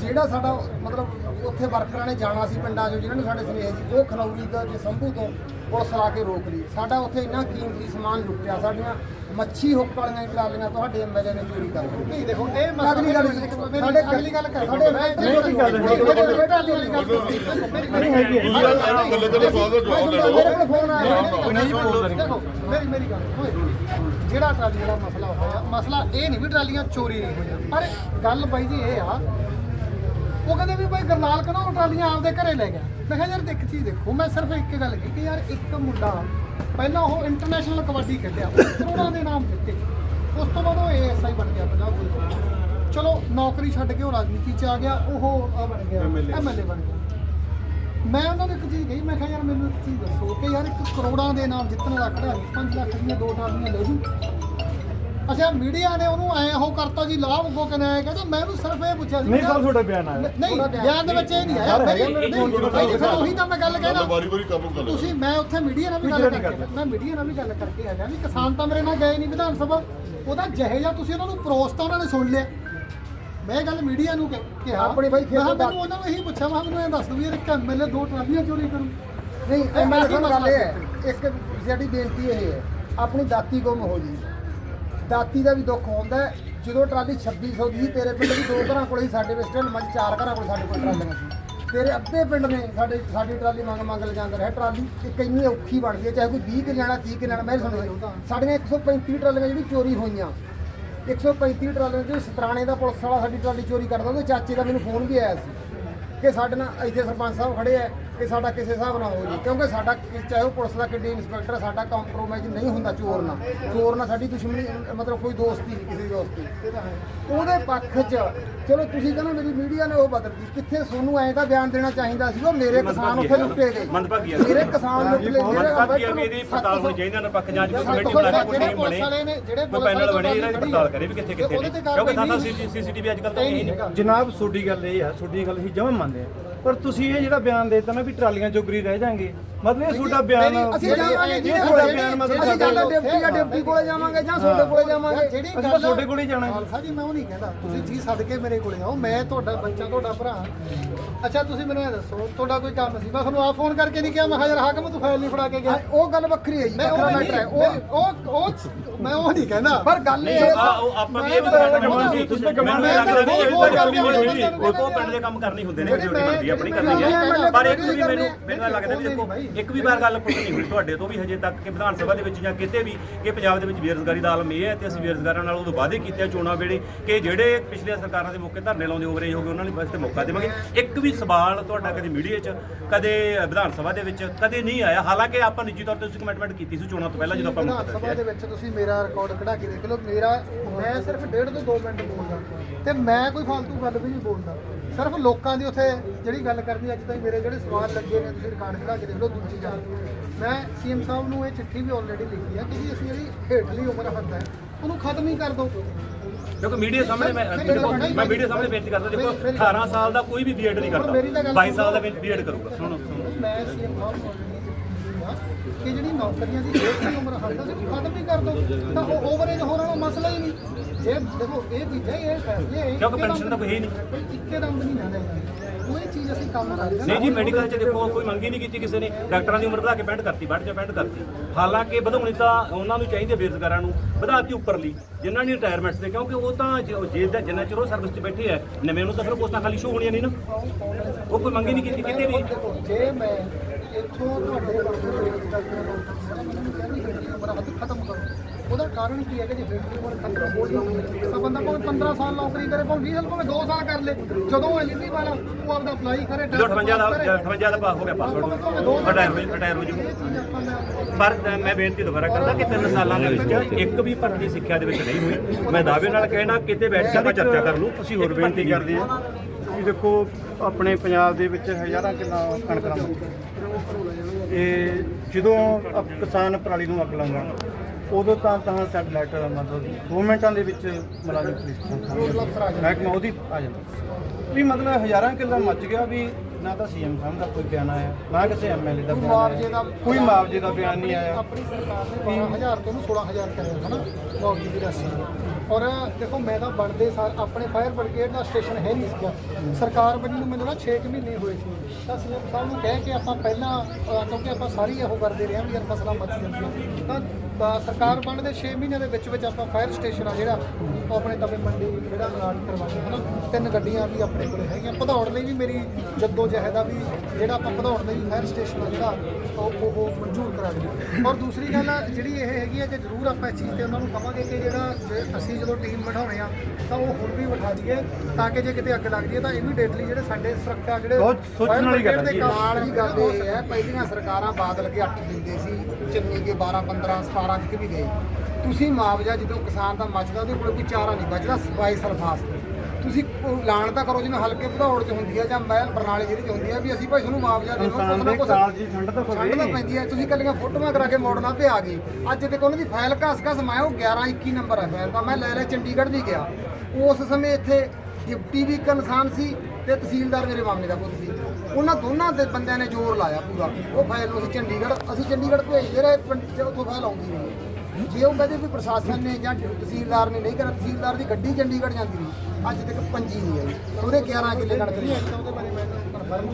ਜਿਹੜਾ ਸਾਡਾ ਮਤਲਬ ਉੱਥੇ ਵਰਕਰਾਂ ਨੇ ਜਾਣਾ ਸੀ ਪਿੰਡਾਂ 'ਚੋਂ ਜਿਨ੍ਹਾਂ ਨੂੰ ਸਾਡੇ ਸੁਨੇਹੇ ਸੀ ਉਹ ਖਨੌਰੀ ਦਾ ਤੇ ਸੰਭੂ ਤੋਂ ਪੁਲਿਸ ਲਾ ਕੇ ਰੋਕ ਲਈ। ਸਾਡਾ ਉੱਥੇ ਇੰਨਾ ਕੀਮਤੀ ਸਮਾਨ ਲੁੱਟਿਆ ਸਾਡੀਆਂ ਮੱਛੀ ਹੁੱਕ ਵਾਲੀਆਂ ਟਰਾਲੀਆਂ ਤੁਹਾਡੇ ਐਮਐਲਏ ਨੇ ਚੋਰੀ ਕਰ ਲਈ ਨਹੀਂ ਦੇਖੋ ਇਹ ਮਸਲਾ ਅਗਲੀ ਗੱਲ ਜੀ, ਸਾਡੇ ਸਾਡੇ ਅਗਲੀ ਗੱਲ ਕਰ ਸਾਡੇ ਨਹੀਂ ਕੀ ਗੱਲ ਹੈ? ਨਹੀਂ ਹੈਗੀ। ਗੱਲੇ ਗੱਲੇ ਸਵਾਲ ਦਾ ਜਵਾਬ ਲੈ ਮੇਰੇ ਲਓ ਕੋਲ ਫੋਨ ਆਇਆ। ਦੇਖੋ ਮੇਰੀ ਮੇਰੀ ਗੱਲ ਹੋਏ ਜਿਹੜਾ ਟਰਾਲੀ ਵਾਲਾ ਮਸਲਾ ਹੋਇਆ ਮਸਲਾ ਇਹ ਨਹੀਂ ਵੀ ਟਰਾਲੀਆਂ ਚੋਰੀ ਨਹੀਂ ਹੋਈਆਂ। ਪਰ ਗੱਲ ਬਾਈ ਜੀ ਇਹ ਆ ਉਹ ਕਹਿੰਦੇ ਵੀ ਬਾਈ ਗਰਨਾਲ ਕਹਿੰਦਾ ਉਹ ਟਰਾਲੀਆਂ ਆਪਦੇ ਘਰੇ ਲੈ ਗਿਆ। ਮੈਂ ਕਿਹਾ ਯਾਰ ਇੱਕ ਚੀਜ਼ ਦੇਖੋ ਮੈਂ ਸਿਰਫ ਇੱਕ ਗੱਲ ਕੀਤੀ ਕਿ ਯਾਰ ਇੱਕ ਮੁੰਡਾ ਪਹਿਲਾਂ ਉਹ ਇੰਟਰਨੈਸ਼ਨਲ ਕਬੱਡੀ ਖੇਡਿਆ ਕਰੋੜਾਂ ਦੇ ਨਾਮ ਜਿੱਤੇ ਉਸ ਤੋਂ ਬਾਅਦ ਉਹ ਏਐਸਆਈ ਬਣ ਗਿਆ ਪੰਜਾਬ ਪੁਲਿਸ। ਚਲੋ ਨੌਕਰੀ ਛੱਡ ਕੇ ਉਹ ਰਾਜਨੀਤੀ 'ਚ ਆ ਗਿਆ ਉਹ ਆ ਬਣ ਗਿਆ ਐਮਐਲਏ ਬਣ ਗਿਆ। ਮੈਂ ਉਹਨਾਂ ਨੂੰ ਇੱਕ ਚੀਜ਼ ਕਹੀ ਮੈਂ ਕਿਹਾ ਯਾਰ ਮੈਨੂੰ ਇੱਕ ਚੀਜ਼ ਦੱਸੋ ਕਿ ਯਾਰ ਇੱਕ ਕਰੋੜਾਂ ਦੇ ਨਾਮ ਜਿੱਤਣ ਦਾ ਖਿਡਾਰੀ 5 ਲੱਖ ਦੀਆਂ ਦੋ ਟਰਾਲੀਆਂ ਲੈ ਜੂ। ਅੱਛਾ ਮੀਡੀਆ ਨੇ ਉਹਨੂੰ ਐ ਉਹ ਕਰਤਾ ਜੀ ਲਾਭ ਕਹਿੰਦਾ ਹੈ ਕਹਿੰਦਾ ਮੈਂ ਉਹਨੂੰ ਸਿਰਫ ਇਹ ਪੁੱਛਿਆ ਸੀ। ਨਹੀਂ ਸਰ ਤੁਹਾਡਾ ਬਿਆਨ ਆਇਆ ਨਹੀਂ ਬਿਆਨ ਦੇ ਵਿੱਚ ਇਹ ਨਹੀਂ ਆਇਆ। ਮੇਰੀ ਨਹੀਂ, ਫਿਰ ਉਹੀ ਤਾਂ ਮੈਂ ਗੱਲ ਕਹਿਣਾ। ਵਾਰੀ ਵਾਰੀ ਕੰਮ ਕਰ ਤੁਸੀਂ ਮੈਂ ਉੱਥੇ ਮੀਡੀਆ ਨਾਲ ਵੀ ਗੱਲ ਕਰਕੇ। ਮੈਂ ਮੀਡੀਆ ਨਾਲ ਵੀ ਗੱਲ ਕਰਕੇ ਆਇਆ ਵੀ ਕਿਸਾਨ ਤਾਂ ਮੇਰੇ ਨਾਲ ਗਏ ਨਹੀਂ ਵਿਧਾਨ ਸਭਾ। ਉਹਦਾ ਜਿਹੇ ਜਾਂ ਤੁਸੀਂ ਉਹਨਾਂ ਨੂੰ ਪਰੋਸਤਾ ਉਹਨਾਂ ਨੇ ਸੁਣ ਲਿਆ। ਮੈਂ ਗੱਲ ਮੀਡੀਆ ਨੂੰ ਕਿ- ਕਿਹਾ। ਆਪਣੀ ਬਾਈ ਖੇਤ ਦਾ- ਮੈਨੂੰ ਉਹਨਾਂ ਨੂੰ ਇਹੀ ਪੁੱਛਿਆ ਮੈਂ ਮੈਨੂੰ ਇਹ ਦੱਸ ਦਿਓ ਵੀ ਇੱਕ ਐਮਐਲਏ ਦੋ ਟਰਾਲੀਆਂ ਚੋਰੀ ਕਰੂ ਨਹੀਂ ਐਮਐਲਏ ਸਾਨੂੰ ਗੱਲ ਇਹ ਹੈ। ਇੱਕ ਸਾਡੀ ਬੇਨਤੀ ਇਹ ਹੈ ਆਪਣੀ ਦਾਤੀ ਗੁੰਮ ਹੋ ਗਈ ਦਾਤੀ ਦਾ ਵੀ ਦੁੱਖ ਹੁੰਦਾ ਹੈ। ਜਦੋਂ ਟਰਾਲੀ 2600 ਦੀ ਸੀ, ਤੇਰੇ ਪਿੰਡ ਵੀ ਦੋ ਘਰਾਂ ਕੋਲ ਸੀ ਸਾਡੇ ਵੈਸਟਰਨ ਮੱਝ ਚਾਰ ਘਰਾਂ ਕੋਲ ਸਾਡੇ ਕੋਲ ਟਰਾਲੀਆਂ ਸੀ। ਤੇਰੇ ਅੱਧੇ ਪਿੰਡ ਨੇ ਸਾਡੇ ਸਾਡੀ ਟਰਾਲੀ ਮੰਗ ਮੰਗ ਲੈ ਜਾਂਦਾ ਰਿਹਾ ਟਰਾਲੀ ਇੱਕ ਇੰਨੀ ਔਖੀ ਬਣ ਗਈ ਹੈ, ਚਾਹੇ ਕੋਈ 20 ਕਿ ਲੈਣਾ 30 ਕਿ ਲੈਣਾ ਮੈਂ ਸੁਣ ਸਾਡੀਆਂ 135 ਟਰਾਲੀਆਂ ਜਿਹੜੀ ਚੋਰੀ ਹੋਈਆਂ। 135 ਟਰਾਲੀਆਂ ਦੇ ਸਤਰਾਣੇ ਦਾ ਪੁਲਿਸ ਵਾਲਾ ਸਾਡੀ ਟਰਾਲੀ ਚੋਰੀ ਕਰਦਾ ਉਹਦੇ ਚਾਚੇ ਦਾ ਮੈਨੂੰ ਫੋਨ ਵੀ ਆਇਆ ਸੀ ਕਿ ਸਾਡੇ ਨਾਲ ਇੱਥੇ ਸਰਪੰਚ ਸਾਹਿਬ ਖੜੇ ਆ। ਕਿ ਸਾਡਾ ਕਿਸੇ ਹਿਸਾਬ ਨਾਲ ਹੋ ਜੀ। ਕਿਉਂਕਿ ਸਾਡਾ ਚਾਹੇ ਉਹ ਪੁਲਿਸ ਦਾ ਕਿੱਡੀ ਇੰਸਪੈਕਟਰ ਆ, ਸਾਡਾ ਕੰਪਰੋਮਾਈਜ਼ ਨਹੀਂ ਹੁੰਦਾ ਚੋਰ ਨਾਲ। ਚੋਰ ਨਾਲ ਸਾਡੀ ਦੁਸ਼ਮਣੀ ਮਤਲਬ ਕੋਈ ਦੋਸਤੀ ਨਹੀਂ ਕਿਸੇ ਦੀ ਦੋਸਤੀ। ਉਹਦੇ ਪੱਖ 'ਚ ਚਲੋ ਤੁਸੀਂ ਕਹਿੰਦੇ ਮੇਰੀ ਮੀਡੀਆ ਨੇ ਉਹ ਬਦਲ ਦਿੱਤੀ। ਕਿੱਥੇ ਸੋਨੂੰ ਐਂ ਦਾ ਬਿਆਨ ਦੇਣਾ ਚਾਹੀਦਾ ਸੀ ਉਹ ਮੇਰੇ ਕਿਸਾਨ ਉੱਥੇ ਲੁੱਟੇ ਗਏ। ਮੇਰੇ ਕਿਸਾਨ ਲੁੱਟ ਲਏ। ਜਿਹੜੇ ਮੰਦਭਾਗੀ ਵੀ ਇਹਦੀ ਪੜਤਾਲ ਹੋਣੀ ਚਾਹੀਦੀ ਹੈ ਨਿਰਪੱਖ ਜਾਂਚ ਕਮੇਟੀ ਬਣਾ ਕੇ ਕੋਈ ਟੀਮ ਬਣੇ ਨੇ ਜਿਹੜੇ ਪੈਨਲ ਬਣੇ ਇਹਦਾ ਦੀ ਪੜਤਾਲ ਕਰੇ ਵੀ ਕਿੱਥੇ ਕਿੱਥੇ ਨੇ ਤੇ ਕਿਉਂਕਿ ਸਾਡਾ ਸੀਸੀਟੀਵੀ ਅੱਜ ਕੱਲ ਤਾਂ ਨਹੀਂ ਜਨਾਬ ਤੁਹਾਡੀ ਗੱਲ ਇਹ ਆ ਤੁਹਾਡੀ ਗੱਲ ਅਸੀਂ ਜਮਾਂ ਮੰਨਦੇ ਆ ਪਰ ਤੁਸੀਂ ਇਹ ਜਿਹੜਾ ਬਿਆਨ ਦੇ ਦੇਤਾ ਨਾ ਵੀ ਟਰਾਲੀਆਂ ਜੋਗਰੀ ਰਹਿ ਜਾਣਗੇ ਮਤਲਬ ਇਹ ਤੁਹਾਡਾ ਬਿਆਨ ਅਸੀਂ ਜਾਵਾਂਗੇ ਇਹ ਜਿਹੜੇ ਤੁਹਾਡਾ ਬਿਆਨ ਮਤਲਬ ਅਸੀਂ ਸਾਡਾ ਜਾਂਦਾ ਡਿਪਟੀ ਜਾਂ ਡਿਪਟੀ ਕੋਲੇ ਜਾਵਾਂਗੇ ਜਾਂ ਤੁਹਾਡੇ ਕੋਲੇ ਜਾਵਾਂਗੇ। ਜਿਹੜੀ ਅਸੀਂ ਤਾਂ ਤੁਹਾਡੇ ਕੋਲ ਹੀ ਜਾਣਾ। ਹੈ। ਖਾਲਸਾ ਜੀ ਮੈਂ ਉਹ ਨਹੀਂ ਕਹਿੰਦਾ। ਤੁਸੀਂ ਜੀ ਸੱਦ ਕੇ ਮੇਰੇ ਕੋਲੇ ਆਓ ਮੈਂ ਤੁਹਾਡਾ ਬੱਚਾ ਤੁਹਾਡਾ ਭਰਾ। ਅੱਛਾ ਤੁਸੀਂ ਮੈਨੂੰ ਇਹ ਦੱਸੋ ਤੁਹਾਡਾ ਕੋਈ ਕੰਮ ਸੀ? ਮੈਂ ਤੁਹਾਨੂੰ ਆ ਫੋਨ ਕਰਕੇ ਨਹੀਂ ਕਿਹਾ ਮੈਂ ਕਿਹਾ ਯਾਰ ਹਾਕਮ ਤੂੰ ਫਾਈਲ ਨਹੀਂ ਫੜਾ ਕੇ ਗਿਆ। ਉਹ ਗੱਲ ਵੱਖਰੀ ਹੈ ਜੀ। ਮੈਂ ਉਹ ਵੱਖਰਾ ਨਹੀਂ ਮੈਟਰ ਹੈ। ਉਹ ਉਹ ਉਹ ਮੈਂ ਉਹ ਨਹੀਂ ਕਹਿੰਦਾ। ਪਰ ਗੱਲ ਇਹ ਆ ਉਹ ਆਪਾਂ ਵੀ ਇਹ ਬਤਾ ਸੀ ਤੁਸੀਂ ਮੈਨੂੰ ਲੱਗਦਾ ਵੀ ਇਹ ਤਾਂ ਗੱਲ ਨਹੀਂ ਹੋਈ ਉਹ ਕੋ ਪਿੰਡ ਦੇ ਕੰਮ ਕਰਨੀ ਹੁੰਦੇ ਨੇ ਜਿਹੜੀ ਬਣਦੀ ਆਪਣੀ ਕਰਨੀ ਹੈ ਪਰ ਇੱਕ ਵੀ ਮੈਨੂੰ ਮੈਨੂੰ ਲੱਗਦਾ ਵੀ ਦੇਖੋ ਇੱਕ ਵੀ ਵਾਰ ਗੱਲ ਪੁੱਟ ਨਹੀਂ ਹੋਈ ਤੁਹਾਡੇ ਤੋਂ ਵੀ ਹਜੇ ਤੱਕ ਕਿ ਵਿਧਾਨ ਸਭਾ ਦੇ ਵਿੱਚ ਜਾਂ ਕਿਤੇ ਵੀ ਕਿ ਪੰਜਾਬ ਦੇ ਵਿੱਚ ਬੇਰੁਜ਼ਗਾਰੀ ਦਾ ਆਲਮ ਇਹ ਹੈ ਤੇ ਅਸੀਂ ਬੇਰੁਜ਼ਗਾਰਾਂ ਨਾਲ ਉਦੋਂ ਵਾਅਦੇ ਕੀਤੇ ਆ ਚੋਣਾਂ ਵੇਲੇ ਕਿ ਜਿਹੜੇ ਪਿਛਲੀਆਂ ਸਰਕਾਰਾਂ ਦੇ ਮੌਕੇ ਧਰਨੇ ਲਾਉਂਦੇ ਹੋ ਗਏ ਉਹਨਾਂ ਨੂੰ ਵਾਸਤੇ ਮੌਕਾ ਦੇਵਾਂਗੇ। ਇੱਕ ਵੀ ਸਵਾਲ ਤੁਹਾਡਾ ਕਦੇ ਮੀਡੀਆ 'ਚ ਕਦੇ ਵਿਧਾਨ ਸਭਾ ਦੇ ਵਿੱਚ ਕਦੇ ਨਹੀਂ ਆਇਆ। ਹਾਲਾਂਕਿ ਆਪਾਂ ਨਿੱਜੀ ਤੌਰ ਤੇ ਤੁਸੀਂ ਕਮਿਟਮੈਂਟ ਕੀਤੀ ਸੀ ਚੋਣਾਂ ਤੋਂ ਪਹਿਲਾਂ ਜਦੋਂ ਆਪਾਂ ਵਿਧਾਨ ਸਭਾ ਦੇ ਵਿੱਚ ਤੁਸੀਂ ਮੇਰਾ ਰਿਕਾਰਡ ਕਢਾ ਕੇ ਦੇਖ ਲਓ। ਮੇਰਾ ਮੈਂ ਸਿਰਫ ਡੇਢ ਤੋਂ 2 ਮਿੰਟ ਬੋਲਦਾ। ਤੇ ਮੈਂ ਕੋਈ ਫालतू ਗੱਲ ਵੀ ਨਹੀਂ ਬੋਲਦਾ। ਸਿਰਫ ਲੋਕਾਂ ਦੀ ਉੱਥੇ ਜਿਹੜੀ ਗੱਲ ਕਰਨੀ ਅੱਜ ਤਾਈਂ ਮੇਰੇ ਜਿਹੜੇ ਸਵਾਲ ਲੱਗੇ ਨੇ ਤੁਸੀਂ ਰਿਕਾਰਡ ਕਢਾ ਕੇ ਦੇਖ ਲਓ ਦੂਜੀ ਗੱਲ ਮੈਂ ਸੀਐਮ ਸਾਹਿਬ ਨੂੰ ਇਹ ਚਿੱਠੀ ਵੀ ਆਲਰੇਡੀ ਲਿਖੀ ਆ ਕਿ ਜੀ ਅਸੀਂ ਜਿਹੜੀ ਹੇਠਲੀ ਉਮਰ ਹੱਦ ਹੈ ਉਹਨੂੰ ਖਤਮ ਹੀ ਕਰ ਦਿਓ। ਕਿਉਂਕਿ ਮੀਡੀਆ ਸਾਹਮਣੇ ਮੈਂ ਦੇਖੋ ਮੈਂ ਮੀਡੀਆ ਸਾਹਮਣੇ ਬੇਨਤੀ ਕਰਦਾ ਦੇਖੋ 18 ਸਾਲ ਦਾ ਕੋਈ ਵੀ ਬੀਐਡ ਨਹੀਂ ਕਰਦਾ। 22 ਸਾਲ ਦਾ ਬੀਐਡ ਕਰੂਗਾ। ਸੁਣੋ ਸੁਣੋ। ਮੈਂ ਸੀਐਮ ਸਾਹਿਬ ਨੂੰ ਕਿ ਜਿਹੜੀ ਨੌਕਰੀਆਂ ਦੀ ਹੇਠਲੀ ਉਮਰ ਹੱਦ ਹੈ ਉਹਨੂੰ ਖਤਮ ਹੀ ਕਰ ਦਿਓ। ਤਾਂ ਉਹ ਓਵਰੇਜ ਹੋਣ ਵਾਲਾ ਮਸਲਾ ਹੀ ਨਹੀਂ। ਜੇ ਦੇਖੋ ਇਹ ਚੀਜ਼ਾਂ ਹੀ ਇਹ ਫੈਸਲੇ ਕਿਉਂਕਿ ਪੈਨਸ਼ਨ ਤਾਂ ਕੋਈ ਹੈ ਹੀ ਨਹੀਂ। ਕੋਈ ਇੱਕੇ ਦਮ ਨਹੀਂ ਨਾ ਅਸੀਂ ਕੰਮ ਕਰਦੇ ਨਹੀਂ ਜੀ ਮੈਡੀਕਲ 'ਚ ਦੇਖੋ ਕੋਈ ਮੰਗੀ ਨਹੀਂ ਕੀਤੀ ਕਿਸੇ ਨੇ। ਡਾਕਟਰਾਂ ਦੀ ਉਮਰ ਵਧਾ ਕੇ 65 ਕਰਤੀ 62 ਜਾਂ 65 ਕਰਤੀ। ਹਾਲਾਂਕਿ ਵਧਾਉਣੀ ਤਾਂ ਉਹਨਾਂ ਨੂੰ ਚਾਹੀਦੀ ਬੇਰੁਜ਼ਗਾਰਾਂ ਨੂੰ ਵਧਾਤੀ ਉੱਪਰਲੀ ਜਿਨ੍ਹਾਂ ਨੇ ਰਿਟਾਇਰਮੈਂਟਸ ਦੇ ਕਿਉਂਕਿ ਉਹ ਤਾਂ ਜੇ- ਦਾ ਜਿੰਨਾ ਚਿਰ ਉਹ ਸਰਵਿਸ 'ਚ ਬੈਠੇ ਆ ਨਵੇਂ ਨੂੰ ਤਾਂ ਫਿਰ ਪੋਸਟਾਂ ਖਾਲੀ ਸ਼ੋ ਹੋਣੀਆਂ ਨਹੀਂ ਨਾ। ਉਹ ਕੋਈ ਮੰਗੀ ਨਹੀਂ ਕੀਤੀ ਕਿਤੇ ਵੀ। ਜੇ ਮੈਂ ਇੱਥੋਂ ਤੁਹਾਡੇ ਕੋਲ ਡਾਕਟਰ ਨੂੰ ਕਹਿੰਦੀ ਕਿ ਖਤਮ ਕਰੋ। ਉਹਦਾ ਕਾਰਨ ਕੀ ਹੈ ਕਿ ਜੇ ਫੈਕਟਰੀ ਕੋਲ ਖਤਰਾ ਹੋ ਜਾਵੇ ਤਾਂ ਬੰਦਾ ਭਾਵੇਂ 15 ਸਾਲ ਨੌਕਰੀ ਕਰੇ ਭਾਵੇਂ 20 ਸਾਲ ਭਾਵੇਂ 2 ਸਾਲ ਕਰ ਲੇ ਜਦੋਂ ਐਲਈਡੀ ਵਾਲਾ ਉਹ ਆਪਦਾ ਅਪਲਾਈ ਕਰੇ ਜਦੋਂ 58 ਦਾ 58 ਦਾ ਪਾਸ ਹੋ ਗਿਆ ਪਾਸ ਰਿਟਾਇਰ ਹੋ ਰਿਟਾਇਰ ਹੋ ਜੂ ਪਰ ਮੈਂ ਬੇਨਤੀ ਦੁਬਾਰਾ ਕਰਦਾ ਕਿ ਤਿੰਨ ਸਾਲਾਂ ਦੇ ਵਿੱਚ ਇੱਕ ਵੀ ਭਰਤੀ ਸਿੱਖਿਆ ਦੇ ਵਿੱਚ ਨਹੀਂ ਹੋਈ। ਮੈਂ ਦਾਅਵੇ ਨਾਲ ਕਹਿਣਾ ਕਿਤੇ ਬੈਠ ਕੇ ਚਰਚਾ ਕਰ ਲੂ ਅਸੀਂ ਹੋਰ ਬੇਨਤੀ ਕਰਦੇ ਹਾਂ ਕਿ ਦੇਖੋ ਆਪਣੇ ਪੰਜਾਬ ਦੇ ਵਿੱਚ ਹਜ਼ਾਰਾਂ ਕਿੱਲਾ ਕਣਕ ਦਾ ਇਹ ਜਦੋਂ ਕਿਸਾਨ ਪਰਾਲੀ ਨੂੰ ਅੱਗ ਲਾਉਂਦਾ ਉਦੋਂ ਤਾਂ ਤਾਂ ਸੈਟਲਾਈਟ ਦਾ ਮਤਲਬ 2 ਮਿੰਟਾਂ ਦੇ ਵਿੱਚ ਮੁਲਾਜ਼ਮ ਪੁਲਿਸ ਦਾ ਮਹਿਕਮਾ ਉਹਦੀ ਆ ਜਾਂਦਾ। ਵੀ ਮਤਲਬ ਹਜ਼ਾਰਾਂ ਕਿੱਲਾ ਮੱਚ ਗਿਆ ਵੀ ਨਾ ਤਾਂ ਸੀਐਮ ਸਾਹਿਬ ਦਾ ਕੋਈ ਬਿਆਨ ਆਇਆ ਨਾ ਕਿਸੇ ਐਮਐਲਏ ਦਾ ਬਿਆਨ ਆਇਆ। ਕੋਈ ਮੁਆਵਜ਼ੇ ਦਾ ਬਿਆਨ ਨਹੀਂ ਆਇਆ। ਆਪਣੀ ਸਰਕਾਰ ਨੇ 12000 ਤੋਂ ਉਹਨੂੰ 16000 ਕਰਿਆ ਹਨਾ? ਮੁਆਵਜ਼ੇ ਦੀ ਰਾਸ਼ੀ ਔਰ ਦੇਖੋ ਮੈਂ ਤਾਂ ਬਣਦੇ ਸਾਰ ਆਪਣੇ ਫਾਇਰ ਬ੍ਰਿਗੇਡ ਦਾ ਸਟੇਸ਼ਨ ਹੈ ਨਹੀਂ ਸੀਗਾ। ਸਰਕਾਰ ਬਣੀ ਨੂੰ ਮੈਨੂੰ ਨਾ 6 ਮਹੀਨੇ ਹੋਏ ਸੀ। ਤਾਂ ਸੀਐਮ ਸਾਹਿਬ ਨੂੰ ਕਹਿ ਕੇ ਆਪਾਂ ਪਹਿਲਾਂ ਕਿਉਂਕਿ ਆਪਾਂ ਸਾਰੀ ਇਹੋ ਕਰਦੇ ਰਹੇ ਹਾਂ ਵੀ ਯਾਰ ਫਸਲਾਂ ਮੱਚ ਜਾਂਦੀਆਂ। ਤਾਂ ਸਰਕਾਰ ਬਣਨ ਦੇ 6 ਮਹੀਨਿਆਂ ਦੇ ਵਿੱਚ ਵਿੱਚ ਆਪਾਂ ਫਾਇਰ ਸਟੇਸ਼ਨ ਆ ਜਿਹੜਾ ਉਹ ਆਪਣੇ ਤਵੇ ਮੰਡੀ ਜਿਹੜਾ ਐਲਾਨ ਕਰਵਾਇਆ ਹਨਾ। ਤਿੰਨ ਗੱਡੀਆਂ ਵੀ ਆਪਣੇ ਕੋਲੇ ਹੈਗੀਆਂ। ਭਦੌੜ ਲਈ ਵੀ ਮੇਰੀ ਜੱਦੋ ਜਹਿਦ ਆ ਵੀ ਜਿਹੜਾ ਆਪਾਂ ਭਦੌੜ ਲਈ ਫਾਇਰ ਸਟੇਸ਼ਨ ਆ ਜਿਹੜਾ ਉਹ ਉਹ ਮਨਜ਼ੂਰ ਕਰਾ ਦਈਏ ਔਰ ਦੂਸਰੀ ਗੱਲ ਆ, ਜਿਹੜੀ ਇਹ ਹੈਗੀ ਹੈ ਕਿ ਜ਼ਰੂਰ ਆਪਾਂ ਇਸ ਚੀਜ਼ ਤੇ ਉਹਨਾਂ ਨੂੰ ਕਵਾਂਗੇ ਕਿ ਜਿਹੜਾ ਜੇ ਅਸੀਂ ਜਦੋਂ ਟੀਮ ਬਿਠਾਉਣੇ ਆ ਤਾਂ ਉਹ ਹੁਣ ਵੀ ਬਿਠਾ ਦਈਏ ਤਾਂ ਕਿ ਜੇ ਕਿਤੇ ਅੱਗ ਲੱਗਦੀ ਹੈ ਤਾਂ ਇਮੀਡੀਏਟਲੀ ਜਿਹੜੇ ਸਾਡੇ ਸੁਰੱਖਿਆ ਜਿਹੜੇ ਬਹੁਤ ਸੋਚਣ ਵਾਲੀ ਗੱਲ ਹੈ ਦੇ ਨਾਲ ਦੀ ਗੱਲ ਇਹ ਹੈ ਪਹਿਲੀਆਂ ਸਰਕਾਰਾਂ ਬਾਦਲ ਕੇ 8 ਦਿੰਦੇ ਸੀ ਚੰਨੀ ਕੇ 12 15 17 ਤੱਕ ਵੀ ਗਏ। ਤੁਸੀਂ ਮੁਆਵਜ਼ਾ ਜਦੋਂ ਕਿਸਾਨ ਦਾ ਮੱਚਦਾ ਉਹਦੇ ਕੋਲ ਕੋਈ ਚਾਰਾ ਨਹੀਂ ਬਚਦਾ ਸਫ਼ਾਈ ਸਰਫਾਸ ਤੇ। ਤੁਸੀਂ ਐਲਾਨ ਤਾਂ ਕਰੋ ਜਿਵੇਂ ਹਲਕੇ ਭਦੌੜ ਚ ਹੁੰਦੀ ਹੈ ਜਾਂ ਮਹਿਲ ਬਰਨਾਲੇ ਜ਼ਿਲ੍ਹੇ ਚ ਹੁੰਦੀ ਹੈ ਵੀ ਅਸੀਂ ਭਾਈ ਤੁਹਾਨੂੰ ਮੁਆਵਜ਼ਾ ਦੇਣਾ ਦੇ ਕਾਲ ਦੀ ਠੰਡ ਤਾਂ ਠੰਡ ਤਾਂ ਪੈਂਦੀ ਹੈ ਤੁਸੀਂ ਕੱਲੀਆਂ ਫੋਟੋਆਂ ਕਰਾ ਕੇ ਮੋੜਨਾ ਤੇ ਆ ਗਏ। ਅੱਜ ਤੱਕ ਉਹਨਾਂ ਦੀ ਫਾਈਲ ਘਸ ਘਸ ਮੈਂ ਉਹ 11 21 ਨੰਬਰ ਹੈ ਫਾਈਲ ਤਾਂ ਮੈਂ ਲੈ ਲੈ ਚੰਡੀਗੜ੍ਹ ਵੀ ਗਿਆ। ਉਸ ਸਮੇਂ ਇੱਥੇ ਡਿਪਟੀ ਵੀ ਇੱਕ ਇਨਸਾਨ ਸੀ ਤੇ ਤਹਿਸੀਲਦਾਰ ਮੇਰੇ ਮਾਮੇ ਦਾ ਪੁੱਤ ਸੀ। ਉਹਨਾਂ ਦੋਨਾਂ ਦੇ ਬੰਦਿਆਂ ਨੇ ਜ਼ੋਰ ਲਾਇਆ ਪੂਰਾ। ਉਹ ਫਾਈਲ ਨੂੰ ਅਸੀਂ ਚੰਡੀਗੜ੍ਹ ਅਸੀਂ ਚੰਡੀਗੜ੍ਹ ਭੇਜਦੇ ਰਹੇ, ਪਿੰਡ ਚ ਉੱਥੋਂ ਫਾਈਲ ਆਉਂਦੀ ਨਹੀਂ। ਜੇ ਉਹ ਕਹਿੰਦੇ ਵੀ ਪ੍ਰਸ਼ਾਸਨ ਨੇ ਜਾਂ ਤਹਿਸੀਲਦਾਰ ਨੇ ਨਹੀਂ ਕਰਿਆ, ਤਹਿਸੀਲਦਾਰ ਦੀ ਗੱਡੀ ਚੰਡੀਗੜ੍ਹ ਜਾਂਦੀ ਨਹੀਂ। ਅੱਜ ਤੱਕ ਪੰਜੀ ਨਹੀਂ ਆਈ। ਉਹਦੇ 11 ਕਿੱਲੇ ਕਣਕ ਦੀ।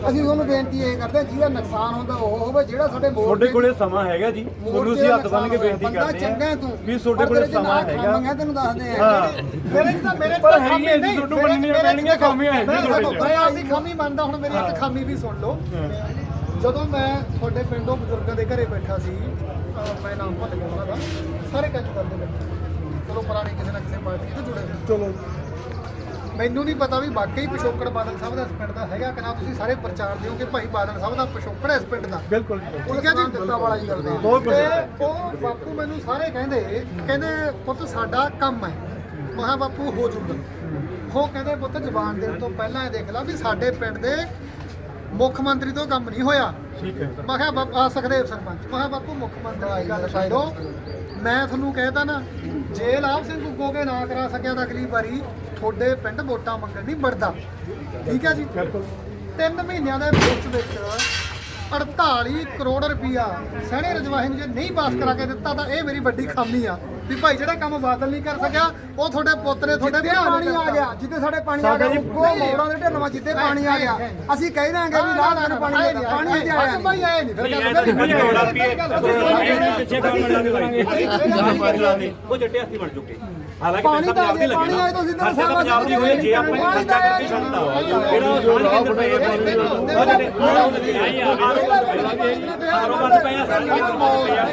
ਅਸੀਂ ਉਹਨੂੰ ਬੇਨਤੀ ਇਹ ਕਰਦੇ ਹਾਂ, ਜਿਹਦਾ ਨੁਕਸਾਨ ਹੁੰਦਾ ਉਹ ਹੋਵੇ ਜਿਹੜਾ ਸਾਡੇ ਮੋਰਚੇ ਤੁਹਾਡੇ ਕੋਲੇ ਸਮਾਂ ਹੈਗਾ ਜੀ ਤੁਹਾਨੂੰ ਅਸੀਂ ਹੱਥ ਬੰਨ ਕੇ ਬੇਨਤੀ ਕਰਦੇ ਚੰਗਾ ਹਾਂ ਤੂੰ। ਵੀ ਤੁਹਾਡੇ ਕੋਲੇ ਸਮਾਂ ਹੈਗਾ। ਤੈਨੂੰ ਦੱਸਦੇ ਆ ਹਾਂ। ਮੇਰੇ ਚ ਤਾਂ ਮੇਰੇ ਚ ਤਾਂ ਖਾਮੀ ਹੈ ਜੀ, ਨਹੀਂ। ਤੁਹਾਨੂੰ ਮੰਨਣੀਆਂ ਪੈਣਗੀਆਂ, ਖਾਮੀਆਂ ਹੈ ਜੀ ਮੈਂ ਤੁਹਾਡੇ ਚ। ਮੈਂ ਆਪਦੀ ਖਾਮੀ ਮੰਨਦਾ ਹੁਣ ਮੇਰੀ ਇੱਕ ਖਾਮੀ ਵੀ ਸੁਣ ਲਓ। ਜਦੋਂ ਮੈਂ ਤੁਹਾਡੇ ਪਿੰਡੋਂ ਬਜ਼ੁਰਗਾਂ ਦੇ ਘਰੇ ਬੈਠਾ ਸੀ ਅਹ ਮੈਂ ਨਾਮ ਭੁੱਲ ਗਿਆ ਉਹਨਾਂ ਦਾ। ਸਾਰੇ ਕੱਚ ਕਰਦੇ ਬੈਠੇ ਚਲੋ ਪੁਰਾਣੀ ਕਿਸੇ ਨਾ ਕਿਸੇ ਪਾਰਟੀ ਤੋਂ ਜੁੜੇ। ਚਲੋ। ਮੈਨੂੰ ਨਹੀਂ ਪਤਾ ਵੀ ਵਾਕਈ ਪਿਛੋਕੜ ਬਾਦਲ ਸਾਹਿਬ ਦਾ ਇਸ ਪਿੰਡ ਦਾ ਹੈਗਾ ਕਿ ਨਾ। ਤੁਸੀਂ ਸਾਰੇ ਪ੍ਰਚਾਰ ਦਿਓ ਕਿ ਭਾਈ ਬਾਦਲ ਸਾਹਿਬ ਦਾ ਪਿਛੋਕੜ ਹੈ ਇਸ ਪਿੰਡ ਦਾ। ਬਿਲਕੁਲ ਜੀ। ਬਿਲਕੁਲ। ਠੀਕ ਹੈ ਜੀ ਦਿੱਤਾ ਵਾਲਾ ਜੀ ਕਰਦੇ। ਤੇ ਉਹ ਬਾਪੂ ਮੈਨੂੰ ਸਾਰੇ ਕਹਿੰਦੇ ਕਹਿੰਦੇ ਪੁੱਤ ਸਾਡਾ ਕੰਮ ਹੈ। ਮੈਂ ਕਿਹਾ ਬਾਪੂ ਹੋ ਜੂਗਾ। ਉਹ ਕਹਿੰਦੇ ਪੁੱਤ ਜ਼ਬਾਨ ਦੇਣ ਤੋਂ ਪਹਿਲਾਂ ਇਹ ਦੇਖ ਲਾ ਵੀ ਸਾਡੇ ਪਿੰਡ ਦੇ ਮੁੱਖ ਮੰਤਰੀ ਤੋਂ ਕੰਮ ਨਹੀਂ ਹੋਇਆ। ਠੀਕ ਹੈ। ਮੈਂ ਕਿਹਾ ਬਾਪ- ਆ ਸੁਖਦੇਵ ਸਰਪੰਚ। ਮੈਂ ਕਿਹਾ ਬਾਪੂ ਮੁੱਖ ਮੰਤਰੀ ਦੀ ਗੱਲ ਛੱਡੋ ਮੈਂ ਤੁਹਾਨੂੰ ਕਹਿਤਾ ਨਾ ਜੇ ਲਾਭ ਸਿੰਘ ਗੁੱਗੋਗੇ ਨਾ ਕਰਾ ਸਕਿਆ ਤਾਂ ਅਗਲੀ ਵਾਰੀ ਤੁਹਾਡੇ ਪਿੰਡ ਵੋਟਾਂ ਮੰਗਣ ਨਹੀਂ ਵੜਦਾ। ਠੀਕ ਹੈ ਜੀ? ਤਿੰਨ ਮਹੀਨਿਆਂ ਦੇ ਵਿੱਚ ਵਿੱਚ 48 ਕਰੋੜ ਰੁਪਇਆ ਸਹਿਣੇ ਰਜਵਾਹੇ ਨੂੰ ਜੇ ਨਹੀਂ ਪਾਸ ਕਰਾ ਕੇ ਦਿੱਤਾ ਤਾਂ ਇਹ ਮੇਰੀ ਵੱਡੀ ਖਾਮੀ ਆ। ਵੀ ਭਾਈ ਜਿਹੜਾ ਕੰਮ ਬਾਦਲ ਨਹੀਂ ਕਰ ਸਕਿਆ ਉਹ ਤੁਹਾਡੇ ਪੁੱਤ ਨੇ ਤੁਹਾਡੇ ਨੇ ਪਾਣੀ ਆ। ਗਿਆ ਜਿੱਦੇ ਸਾਡੇ ਪਾਣੀ ਆ ਗਿਆ ਜੀ- ਉਹ ਮੋੜਾਂ ਦੇ ਢਿੱਲਵਾਂ ਜਿੱਦੇ ਪਾਣੀ ਆ ਗਿਆ। ਅਸੀਂ ਕਹਿ ਦਾਂਗੇ ਵੀ ਰਾਤ ਨੂੰ ਪਾਣੀ ਪਾਣੀ ਆਏ ਆਇਆ ਨਹੀਂ, ਭਾਈ ਆਏ ਨਹੀਂ ਫਿਰ ਗੱਲ ਉਹ ਜੱਟੇ ਹੱਥੀ ਬਣ ਚੁੱਕੇ। ਹਾਲਾਂਕਿ ਪਾਣੀ ਤਾਂ ਦੀ ਪਾਣੀ ਲੱਗੇਗਾ ਆਏ ਤਾਂ ਸਿੱਧਾ ਤਾਂ ਪੰਜਾਬ ਦੀ ਹੋਏ ਜੇ ਆਪਾਂ ਪਾਣੀ ਤਾਂ ਕਰਕੇ ਛੱਡਦਾ ਜਿਹੜਾ ਉਹ ਸਾਰੇ ਕੇਂਦਰ ਪਏ ਆ ਕਾਰੋਬਾਰ ਤੇ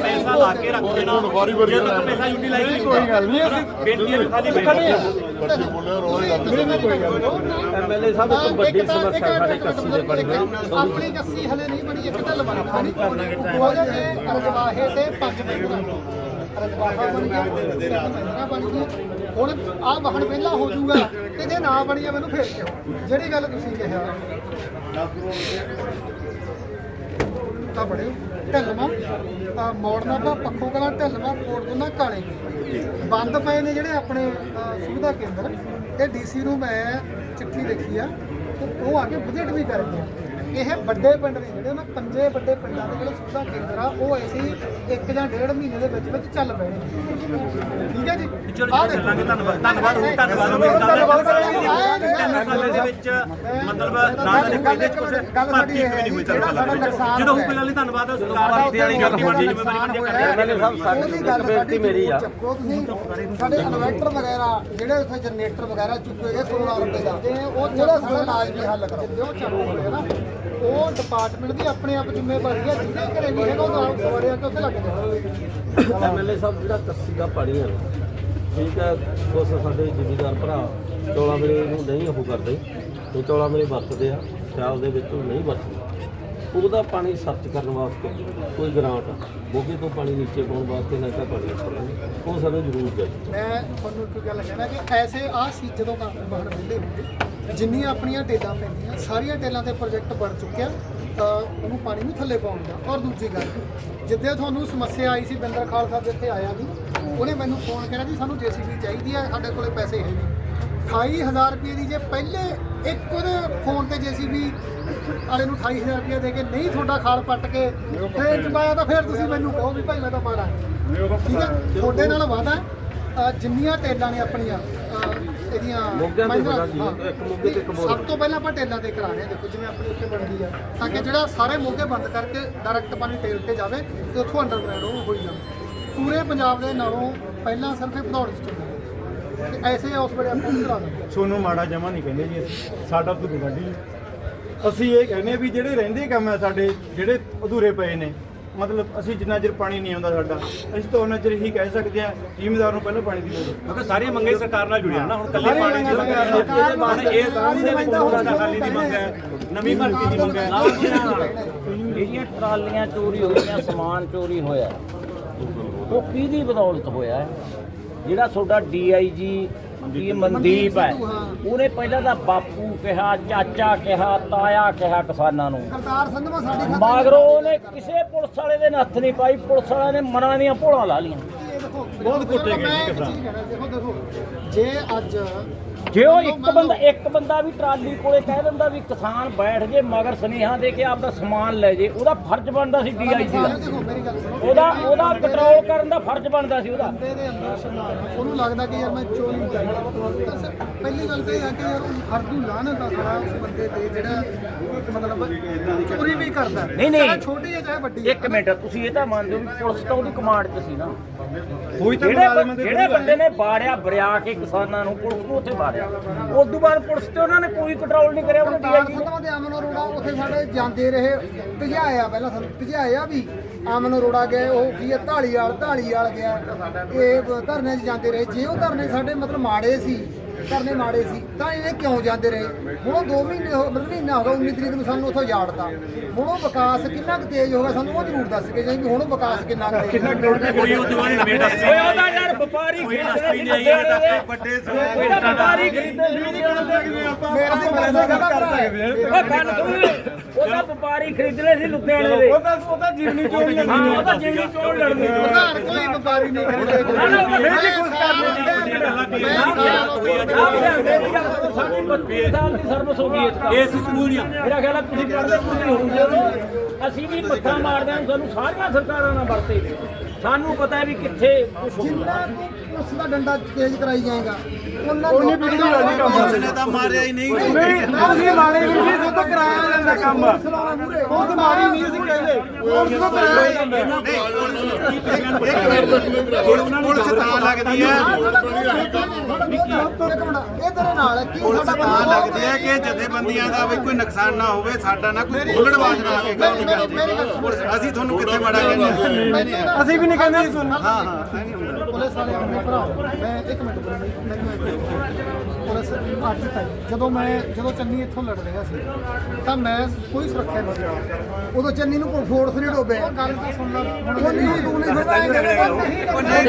ਪੈਸਾ ਲਾ ਕੇ ਰੱਖ ਦੇਣਾ ਜਦੋਂ ਤੱਕ ਪੈਸਾ ਯੂਟਿਲਾਈਜ਼ ਨਹੀਂ ਕੋਈ ਗੱਲ ਨਹੀਂ ਅਸੀਂ ਬੇਨਤੀ ਹੈ ਖਾਲੀ ਬੈਠੇ ਬੱਚੇ ਬੋਲੇ ਰੋਜ਼ ਐਮਐਲਏ ਸਾਹਿਬ ਇੱਕ ਵੱਡੀ ਸਮੱਸਿਆ ਸਾਡੇ ਕੱਸੀ ਦੇ ਬਣੀ ਆਪਣੀ ਕੱਸੀ ਹਲੇ ਨਹੀਂ ਬਣੀ ਇੱਕ ਢਿੱਲ ਬਣੀ ਬਣੀ ਉਹਦੇ ਤੇ ਰਜਵਾਹੇ ਪੰਜ ਗਿਆ ਹੁਣ ਆਹ ਵਾਹਣ ਪਹਿਲਾਂ ਹੋ ਜਾਊਗਾ ਤੇ ਜੇ ਨਾ ਬਣੀ ਆ ਮੈਨੂੰ ਫੇਰ ਕਿਉਂ? ਜਿਹੜੀ ਗੱਲ ਤੁਸੀਂ ਕਿਹਾ। ਤਾਂ ਬੜੇ ਢਿੱਲਵਾ ਤਾਂ ਮੋੜਨਾ ਤਾਂ ਪੱਖੋ ਕਲਾ ਢਿੱਲਵਾ ਕੋਟ ਦੋਨਾ ਕਾਲੇ। ਬੰਦ ਪਏ ਨੇ ਜਿਹੜੇ ਆਪਣੇ ਸੁਵਿਧਾ ਕੇਂਦਰ। ਇਹ ਡੀਸੀ ਨੂੰ ਮੈਂ ਚਿੱਠੀ ਲਿਖੀ ਆ ਤੇ ਉਹ ਆ ਕੇ ਵਿਜ਼ਿਟ ਵੀ ਕਰ ਗਿਆ ਇਹ ਵੱਡੇ ਪਿੰਡ ਨੇ ਜਿਹੜੇ ਨਾ ਪੰਜੇ ਵੱਡੇ ਪਿੰਡਾਂ ਦੇ ਜਿਹੜੇ ਸੁਵਿਧਾ ਕੇਂਦਰ ਆ ਉਹ ਐਸੀ ਇੱਕ ਜਾਂ ਡੇਢ ਮਹੀਨੇ ਦੇ ਵਿੱਚ ਵਿੱਚ ਚੱਲ ਪਏ ਨੇ। ਠੀਕ ਹੈ ਜੀ? ਚਲੋ ਜੀ। ਚੱਲਾਂਗੇ ਧੰਨਵਾਦ ਧੰਨਵਾਦ ਹੋਊ ਧੰਨਵਾਦ ਇਸ ਗੱਲ ਦਾ। ਤਿੰਨ ਸਾਲਾਂ ਦੇ ਵਿੱਚ ਮਤਲਬ ਨਾ ਤਾਂ ਕੋਈ ਦੇ ਕੁਝ ਭਰਤੀ ਵੀ ਨਹੀਂ ਹੋਈ ਵਿੱਚ ਜਦੋਂ ਗੱਲ ਨਹੀਂ ਧੰਨਵਾਦ ਸਰਕਾਰ ਦੀ ਵਾਲੀ ਗੱਲ ਜੀ ਜ਼ਿੰਮੇਵਾਰੀ ਉਹਦੀ ਗੱਲ ਸਾਡੀ ਬੇਨਤੀ ਮੇਰੀ ਆ। ਚੱਕੋ ਤੁਸੀਂ। ਸਾਡੇ ਇਨਵਰਟਰ ਵਗੈਰਾ ਜਿਹੜੇ ਉੱਥੇ ਜਨਰੇਟਰ ਵਗੈਰਾ ਚੁੱਕੇ ਗਏ ਕਰੋੜਾਂ ਰੁਪਏ ਦਾ ਤੇ ਉਹ ਜਿਹੜਾ ਸਾਡਾ ਇਲਾਜ ਵੀ ਹੱਲ ਕਰੋ ਜੋ ਚੱਲ ਰਹੇ ਨਾ ਉਹ ਡਿਪਾਰਟਮੈਂਟ ਦੀ ਆਪਣੇ ਆਪ ਜ਼ਿੰਮੇਵਾਰੀ ਹੈ ਜਿਹਦੇ ਘਰੇ ਵੀ ਹੈਗਾ ਉਹ ਆਪ ਸਵਾਰੇ ਆ ਕੇ ਉੱਥੇ ਲੱਗ ਜਾਵੇ ਐਮਐਲਏ ਸਾਹਿਬ ਜਿਹੜਾ ਕੱਸੀਗਾ ਪਾੜੀਆਂ ਨੇ ਠੀਕ ਹੈ ਉਸ ਸਾਡੇ ਜ਼ਿਮੀਦਾਰ ਭਰਾ ਚੌਲਾਂ ਵੇਲੇ ਨੂੰ ਨਹੀਂ ਉਹ ਕਰਦੇ ਤੇ ਚੌਲਾਂ ਵੇਲੇ ਵਰਤਦੇ ਆ ਸਿਆਲ ਦੇ ਵਿੱਚ ਉਹ ਨਹੀਂ ਵਰਤਦੇ। ਉਹਦਾ ਪਾਣੀ ਸਰਚ ਕਰਨ ਵਾਸਤੇ ਕੋਈ ਗ੍ਰਾਂਟ ਮੋਗੇ ਤੋਂ ਪਾਣੀ ਨੀਚੇ ਪਾਉਣ ਵਾਸਤੇ ਨਾ ਤਾਂ ਪਾਣੀ ਉਹ ਸਾਨੂੰ ਜ਼ਰੂਰ ਚਾਹੀਦਾ। ਮੈਂ ਤੁਹਾਨੂੰ ਇੱਕ ਗੱਲ ਕਹਿਣਾ ਕਿ ਐਸੇ ਆਹ ਸੀ ਜਦੋਂ ਕੰਮ ਬਾਹਰ ਵਿਹਲੇ ਹੁੰਦੇ ਜਿੰਨੀਆਂ ਆਪਣੀਆਂ ਟੇਲਾਂ ਪੈਂਦੀਆਂ ਸਾਰੀਆਂ ਟੇਲਾਂ ਤੇ ਪ੍ਰੋਜੈਕਟ ਬਣ ਚੁੱਕਿਆ ਤਾਂ ਉਹਨੂੰ ਪਾਣੀ ਨੂੰ ਥੱਲੇ ਪਾਉਣ ਦਾ। ਔਰ ਦੂਜੀ ਗੱਲ ਜਿੱਦੇ ਤੁਹਾਨੂੰ ਸਮੱਸਿਆ ਆਈ ਸੀ ਬਿੰਦਰ ਖਾਲਸਾ ਜਿੱਥੇ ਆਇਆ ਜੀ ਉਹਨੇ ਮੈਨੂੰ ਫੋਨ ਕਰਿਆ ਜੀ ਸਾਨੂੰ ਜੀਸੀਬੀ ਚਾਹੀਦੀ ਹੈ ਸਾਡੇ ਕੋਲੇ ਪੈਸੇ ਹੈ ਨਹੀਂ। 28000 ਰੁਪਏ ਦੀ ਜੇ ਪਹਿਲੇ ਇੱਕ ਉਹਦੇ ਫੋਨ ਤੇ ਜੀਸੀਬੀ ਵਾਲੇ ਨੂੰ 28000 ਰੁਪਏ ਦੇ ਕੇ ਨਹੀਂ ਤੁਹਾਡਾ ਖਾਲ ਪੱਟ ਕੇ ਫੇਰ ਚੁਕਾਇਆ ਤਾਂ ਫਿਰ ਤੁਸੀਂ ਮੈਨੂੰ ਕਹੋ ਵੀ ਭਾਈ ਮੈਂ ਤਾਂ ਮਾੜਾ। ਠੀਕ ਹੈ ਤੁਹਾਡੇ ਨਾਲ ਵਾਦਾ ਜਿੰਨੀਆਂ ਟੇਲਾਂ ਨੇ ਆਪਣੀਆਂ ਇਹਦੀਆਂ ਮੋਗਿਆਂ ਤੇ ਮਹਿੰਦਰਾ- ਬਣਾ ਲਈਏ, ਹਾਂ। ਇੱਕ ਮੋਗੇ ਤੇ ਇੱਕ ਨਹੀਂ। ਸਭ ਤੋਂ ਪਹਿਲਾਂ ਆਪਾਂ ਟੇਲਾਂ ਤੇ ਕਰਾ ਰਹੇ ਹਾਂ ਦੇਖੋ ਜਿਵੇਂ ਆਪਣੀ ਉੱਥੇ ਬਣਦੀ ਆ ਤਾਂ ਕਿ ਜਿਹੜਾ ਸਾਰੇ ਮੋਗੇ ਬੰਦ ਕਰਕੇ ਡਾਇਰੈਕਟ ਪਾਣੀ ਟੇਲ ਤੇ ਜਾਵੇ ਤੇ ਉੱਥੋਂ ਅੰਡਰਗਰਾਉਂਡ ਉਹ ਹੋਈ ਜਾਵੇ ਪੂਰੇ ਪੰਜਾਬ ਦੇ ਨਾਲੋਂ ਪਹਿਲਾਂ ਸਿਰਫ ਇਹ ਭਦੌੜ ਚ ਚੱਲਦਾ ਤੇ ਐਸੇ ਉਸ ਵੇਲੇ ਆਪਾਂ ਨੂੰ ਕਰਾ ਦਿੰਦੇ ਸੋਨੂੰ ਮਾੜਾ ਜਮਾ ਨਹੀਂ ਕਹਿੰਦੇ ਜੀ ਅਸੀਂ। ਸਾਡਾ ਤੋਂ ਗਵਾਡੀ ਅਸੀਂ ਇਹ ਕਹਿੰਦੇ ਵੀ ਜਿਹੜੇ ਰਹਿੰਦੇ ਕੰਮ ਆ ਸਾਡੇ ਜਿਹੜੇ ਅਧੂਰੇ ਪਏ ਨੇ ਮਤਲਬ ਅਸੀਂ ਜਿੰਨਾ ਚਿਰ ਪਾਣੀ ਨਹੀਂ ਆਉਂਦਾ ਸਾਡਾ ਅਸੀਂ ਤਾਂ ਉਹਨਾਂ ਚਿਰ ਹੀ ਕਹਿ ਸਕਦੇ ਆ ਜ਼ਿਮੀਦਾਰ ਨੂੰ ਪਹਿਲਾਂ ਪਾਣੀ ਦੀ ਲੋੜ ਹੈ। ਕਿਉਂਕਿ ਸਾਰੀਆਂ ਮੰਗਾਂ ਹੀ ਸਰਕਾਰ ਨਾਲ ਜੁੜੀਆਂ ਨਾ ਹੁਣ ਕੱਲੇ ਪਾਣੀ ਦੀ ਮੰਗਾਂ ਸਰਕਾਰ ਸਰਕਾਰ ਨਾਲ ਇਹ ਸਾਰੀ ਦੇ ਵਿੱਚ ਦਾ ਖਾਲੀ ਦੀ ਮੰਗ ਹੈ ਨਵੀਂ ਭਰਤੀ ਦੀ ਮੰਗ ਹੈ। ਜਿਹੜੀਆਂ ਟਰਾਲੀਆਂ ਚੋਰੀ ਹੋਈਆਂ ਸਮਾਨ ਚੋਰੀ ਹੋਇਆ ਉਹ ਕਿਹਦੀ ਬਦੌਲਤ ਹੋਇਆ? ਹੈ? ਜਿਹੜਾ ਤੁਹਾਡਾ ਡੀਆਈਜੀ ਜੀ ਮਨਦੀਪ ਹੈ? ਉਹਨੇ ਪਹਿਲਾਂ ਤਾਂ ਬਾਪੂ ਕਿਹਾ ਚਾਚਾ ਕਿਹਾ ਤਾਇਆ ਕਿਹਾ ਕਿਸਾਨਾਂ ਨੂੰ। ਕਰਤਾਰ ਸੰਧਵਾ ਸਾਡੀ ਖਾਤਰ ਮਗਰੋਂ ਉਹਨੇ ਕਿਸੇ ਪੁਲਿਸ ਵਾਲੇ ਦੇ ਨੱਥ ਨਹੀਂ ਪਾਈ ਪੁਲਿਸ ਵਾਲਿਆਂ ਨੇ ਮਨਾਂ ਦੀਆਂ ਭੋਲਾਂ ਲਾ ਲੀਆਂ ਬਹੁਤ ਕੁੱਟੇ ਗਏ ਜੀ ਕਿਸਾਨ। ਦੇਖੋ ਦੇਖੋ ਜੇ ਅੱਜ ਜੇ ਉਹ ਇੱਕ ਬੰਦਾ ਇੱਕ ਬੰਦਾ ਵੀ ਟਰਾਲੀ ਕੋਲੇ ਕਹਿ ਦਿੰਦਾ ਵੀ ਕਿਸਾਨ ਬੈਠ ਜੇ ਮਗਰ ਸੁਨੇਹਾ ਦੇ ਕੇ ਆਪਦਾ ਸਮਾਨ ਲੈ ਜੇ ਉਹਦਾ ਫਰਜ਼ ਬਣਦਾ ਸੀ ਡੀਆਈਜੀ ਦਾ। ਉਹਦਾ ਉਹਦਾ ਕੰਟਰੋਲ ਕਰਨ ਦਾ ਫਰਜ਼ ਬਣਦਾ ਸੀ ਉਹਦਾ। ਆ, ਉਹਨੂੰ ਲੱਗਦਾ ਕਿ ਯਾਰ ਮੈਂ ਚੋਰੀ ਕਰੀ ਸਰ ਪਹਿਲੀ ਗੱਲ ਤਾਂ ਇਹ ਹੈ ਕਿ ਯਾਰ ਹਰਦੂ ਲਾਹਨਤ ਆ ਸਾਰਾ ਉਸ ਬੰਦੇ ਤੇ ਜਿਹੜਾ ਮਤਲਬ ਚੋਰੀ ਵੀ ਕਰਦਾ। ਨਹੀਂ, ਨਹੀਂ। ਛੋਟੀ ਹੈ ਚਾਹੇ ਵੱਡੀ ਇੱਕ ਮਿੰਟ ਤੁਸੀਂ ਇਹ ਤਾਂ ਮੰਨਦੇ ਹੋ ਵੀ ਪੁਲਿਸ ਤਾਂ ਉਹਦੀ ਕਮਾਂਡ 'ਚ ਸੀ ਨਾ। ਹੋਈ ਤਾਂ ਜਿਹੜੇ ਬੰਦੇ ਨੇ ਬਾੜਿਆ ਬਰਿਆ ਕੇ ਕਿਸਾਨਾਂ ਨੂੰ ਪੁਲਿਸ ਨੂੰ ਉੱਥੇ ਬਾੜਿਆ। ਉਸ ਤੋਂ ਬਾਅਦ ਪੁਲਿਸ ਤੇ ਉਹਨਾਂ ਨੇ ਕੋਈ ਕੰਟਰੋਲ ਨਹੀਂ ਕਰਿਆ ਉਹਨੇ ਕਰਤਾਰ DIG ਸੰਧਵਾ ਦੇ ਅਮਨ ਅਰੋੜਾ ਉੱਥੇ ਸਾਡੇ ਜਾਂਦੇ ਰਹੇ ਭਜਾਇਆ ਪਹਿਲਾਂ ਸਾਨੂੰ ਭਜਾਇਆ ਵੀ। ਅਮਨ ਅਰੋੜਾ ਗਏ ਉਹ ਕੀ ਹੈ ਢਾਲੀਵਾਲ ਢਾਲੀਵਾਲ ਗਿਆ। ਇਹ ਧਰਨੇ 'ਚ ਜਾਂਦੇ ਰਹੇ। ਜੇ ਉਹ ਧਰਨੇ ਸਾਡੇ ਮਤਲਬ ਮਾੜੇ ਸੀ ਧਰਨੇ ਮਾੜੇ ਸੀ ਤਾਂ ਇਹ ਕਿਉਂ ਜਾਂਦੇ ਰਹੇ? ਹੁਣ ਉਹ 2 ਮਹੀਨੇ ਹੋ ਮਤਲਬ ਮਹੀਨਾ ਹੋ ਗਿਆ 19 ਤਰੀਕ ਨੂੰ ਸਾਨੂੰ ਉੱਥੋਂ ਜਾੜਤਾ। ਹੁਣ ਉਹ ਵਿਕਾਸ ਕਿੰਨਾ ਕੁ ਤੇਜ਼ ਹੋ ਗਿਆ ਸਾਨੂੰ ਉਹ ਜ਼ਰੂਰ ਦੱਸ ਕੇ ਜਾਈ ਵੀ ਹੁਣ ਉਹ ਵਿਕਾਸ ਕਿੰਨਾ ਕੁ ਕਿੰਨਾ ਕੋਈ ਉਹ ਦਿਵਾਨ ਨਵੇਂ ਦੱਸ ਓਏ ਉਹਦਾ ਯਾਰ ਵਪਾਰੀ ਖਰੀਦਦੇ ਸੀ ਲੁਧਿਆਣੇ ਵੱਡੇ ਉਹਦਾ ਵਪਾਰੀ ਖਰੀਦਦੇ ਸੀ? ਲੁਧਿਆਣੇ ਦੇ। ਮੇਰਾ ਤੇ ਪੈਸੇ ਕਰ ਸਕਦੇ ਓਏ ਗੱਲ ਸੁਣ। ਉਹਦਾ ਵਪਾਰੀ ਖਰੀਦਣੇ ਸੀ ਲੁਧਿਆਣੇ ਦੇ ਉਹਦਾ ਉਹਦਾ ਜੀਵਨੀ ਚੋਂ ਹੀ ਹਾਂ ਉਹਦਾ ਜਿੰਨੀ ਚੋਣ ਲੜਨੀ ਪ੍ਰਧਾਨ ਕੋਈ ਵਪਾਰੀ ਨਹੀਂ ਕਰਦੇ ਨਾ, ਨਾ, ਉਹਦਾ ਮੈਂ ਫਿਰ ਵੀ ਮੈਂ ਸਾਲ ਸਾਡੀ 32 ਸਾਲ ਦੀ ਸਰਵਿਸ ਹੋ ਗਈ ਇਸ ਸਕੂਲ ਦੀਆਂ ਮੇਰਾ ਖਿਆਲ ਹੈ ਤੁਸੀਂ ਪੜ੍ਹਦੇ ਪੂਰੀ ਹੋਊਗੇ। ਅਸੀਂ ਵੀ ਮੱਥਾ ਮਾਰਦੇ ਹਾਂ ਸਾਨੂੰ ਸਾਰੀਆਂ ਸਰਕਾਰਾਂ ਨਾਲ ਵਰਤੇ। ਸਾਨੂੰ ਪਤਾ ਹੈ ਵੀ ਕਿੱਥੇ ਜਿੰਨਾ ਉਸ ਦਾ ਡੰਡਾ ਤੇਜ਼ ਕਰਾਈ ਜਾਏਗਾ ਉਹਨਾਂ ਉਨੀ ਬਿਜਲੀ ਵਾਲੀ ਕੰਮ ਆ। ਨੇ ਤਾਂ ਮਾਰਿਆ ਹੀ ਨਹੀਂ ਨਹੀਂ ਤੁਸੀਂ ਮਾਰੇ ਵੀ ਨਹੀਂ ਸੋ ਤਾਂ ਕਰਾਇਆ ਜਾਂਦਾ ਕੰਮ ਉਹ ਤੇ ਮਾਰੀ ਨਹੀਂ ਸੀ ਕਹਿੰਦੇ ਉਸ ਤੋਂ ਕਰਾਇਆ ਜਾਂਦਾ ਪੁਲਿਸ ਤਾਂ ਲੱਗਦੀ ਹੈ ਇੱਕ ਮਿੰਟ ਇਹ ਤੇਰੇ ਨਾਲ ਹੈ ਕੀ ਸਾਡਾ ਤਾਂ ਲੱਗਦੀ ਹੈ ਕਿ ਜਥੇਬੰਦੀਆਂ ਦਾ ਵੀ ਕੋਈ ਨੁਕਸਾਨ ਨਾ ਹੋਵੇ ਸਾਡਾ ਨਾ ਕੋਈ ਹੁੱਲੜਬਾਜ਼ ਨਾ ਆਵੇ। ਅਸੀਂ ਤੁਹਾਨੂੰ ਕਿੱਥੇ ਮਾੜਾ ਕਹਿੰਦੇ ਅਸੀਂ ਵੀ ਨਹੀਂ ਕਹਿੰਦੇ। ਹਾਂ ਹਾਂ ਪੁਲਿਸ ਵਾਲੇ ਆਪਣੇ ਭਰਾ ਮੈਂ ਇੱਕ ਮਿੰਟ ਮੈਨੂੰ ਇੱਕ ਪੁਲਿਸ ਅੱਜ ਤੱਕ ਜਦੋਂ ਮੈਂ ਜਦੋਂ ਚੰਨੀ ਇੱਥੋਂ ਲੜ ਰਿਹਾ ਸੀ ਤਾਂ ਮੈਂ ਕੋਈ ਸੁਰੱਖਿਆ ਨਹੀਂ ਸੀ। ਉਦੋਂ ਚੰਨੀ ਨੂੰ ਫੋਰਸ ਨਹੀਂ ਡੋਬੇ ਉਹ ਗੱਲ ਤਾਂ ਸੁਣ ਲਾ ਹੁਣ ਉਹ ਨਹੀਂ ਤੂੰ ਨਹੀਂ ਕਹਿੰਦੇ ਉਹ ਨਹੀਂ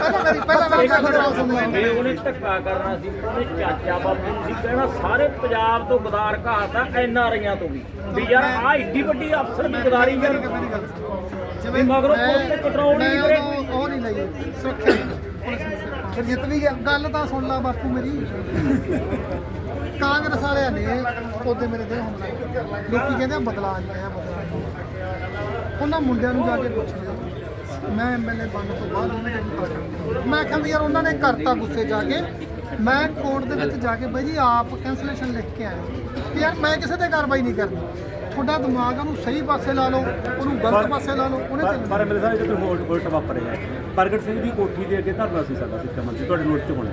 ਪਹਿਲਾਂ ਮੇਰੀ ਪਹਿਲਾਂ ਮੇਰੀ ਗੱਲ ਸੁਣ ਜੇ ਉਹਨੇ ਧੱਕਾ ਕਰਨਾ ਸੀ। ਉਹਨੇ ਚਾਚਾ ਬਾਪੂ ਸੀ ਕਹਿਣਾ ਸਾਰੇ ਪੰਜਾਬ ਤੋਂ ਗਦਾਰ ਘਾਤਾ ਐਨ ਆਰ ਆਈਆਂ ਤੋਂ ਵੀ। ਵੀ ਯਾਰ ਆ ਏਡੀ ਵੱਡੀ ਅਫਸਰ ਦੀ ਗਦਾਰੀ ਯਾਰ। ਮੇਰੀ ਗੱਲ ਸੁਣੋ ਵੀ ਮਗਰੋਂ ਪੁਲਿਸ ਤੇ ਕੰਟਰੋਲ ਨਹੀਂ ਉਦੋਂ ਉਹ ਨਹੀਂ ਲਈ। ਸੁਰੱਖਿਆ ਨਹੀਂ ਪੁਲਿਸ ਨੇ ਸਿਰਫ ਫਿਰ ਜਿੱਤ ਵੀ ਗਿਆ। ਗੱਲ ਤਾਂ ਸੁਣ ਲਾ ਬਾਪੂ ਮੇਰੀ। ਕਾਂਗਰਸ ਵਾਲਿਆਂ ਨੇ ਉਹਦੇ ਮੇਰੇ ਤੇ ਹਮਲਾ ਕੀਤਾ। ਲੋਕੀ ਕਹਿੰਦੇ ਆ ਬਦਲਾ ਨਹੀਂ ਆਇਆ ਬਦਲਾ। ਉਹਨਾਂ ਮੁੰਡਿਆਂ ਨੂੰ ਜਾ ਕੇ ਪੁੱਛ ਲਿਓ। ਮੈਂ ਐਮਐਲਏ ਬਣਨ ਤੋਂ ਬਾਅਦ ਉਹਨਾਂ ਨੇ ਕੀਤਾ ਕੰਮ। ਮੈਂ ਕਿਹਾ ਵੀ ਯਾਰ ਉਹਨਾਂ ਨੇ ਕਰਤਾ ਗੁੱਸੇ ਜਾ ਕੇ। ਮੈਂ ਕੋਰਟ ਦੇ ਵਿੱਚ ਜਾ ਕੇ ਬਾਈ ਜੀ ਆਪ ਕੈਂਸਲੇਸ਼ਨ ਲਿਖ ਕੇ ਆਇਆ। ਕਿ ਯਾਰ ਮੈਂ ਕਿਸੇ ਤੇ ਕਾਰਵਾਈ ਨਹੀਂ ਕਰਨੀ। ਤੁਹਾਡਾ ਦਿਮਾਗ ਉਹਨੂੰ ਸਹੀ ਪਾਸੇ ਲਾ ਲਓ ਉਹਨੂੰ ਗਲਤ ਪਾਸੇ ਲਾ ਲਓ ਉਹਨੇ ਚੱਲਣਾ ਪਰ ਮੇਰੇ ਸਾਹ ਜਿੱਥੇ ਵੋਟ ਵੋਟ ਵਾਪਰੇ ਆ ਪ੍ਰਗਟ ਸਿੰਘ ਦੀ ਕੋਠੀ ਦੇ ਅੱਗੇ ਧਰਨਾ ਸੀ ਸਾਡਾ ਸਿੱਖਿਆ ਮੰਤਰੀ ਤੁਹਾਡੇ ਨੋਟ 'ਚ ਹੋਣਾ।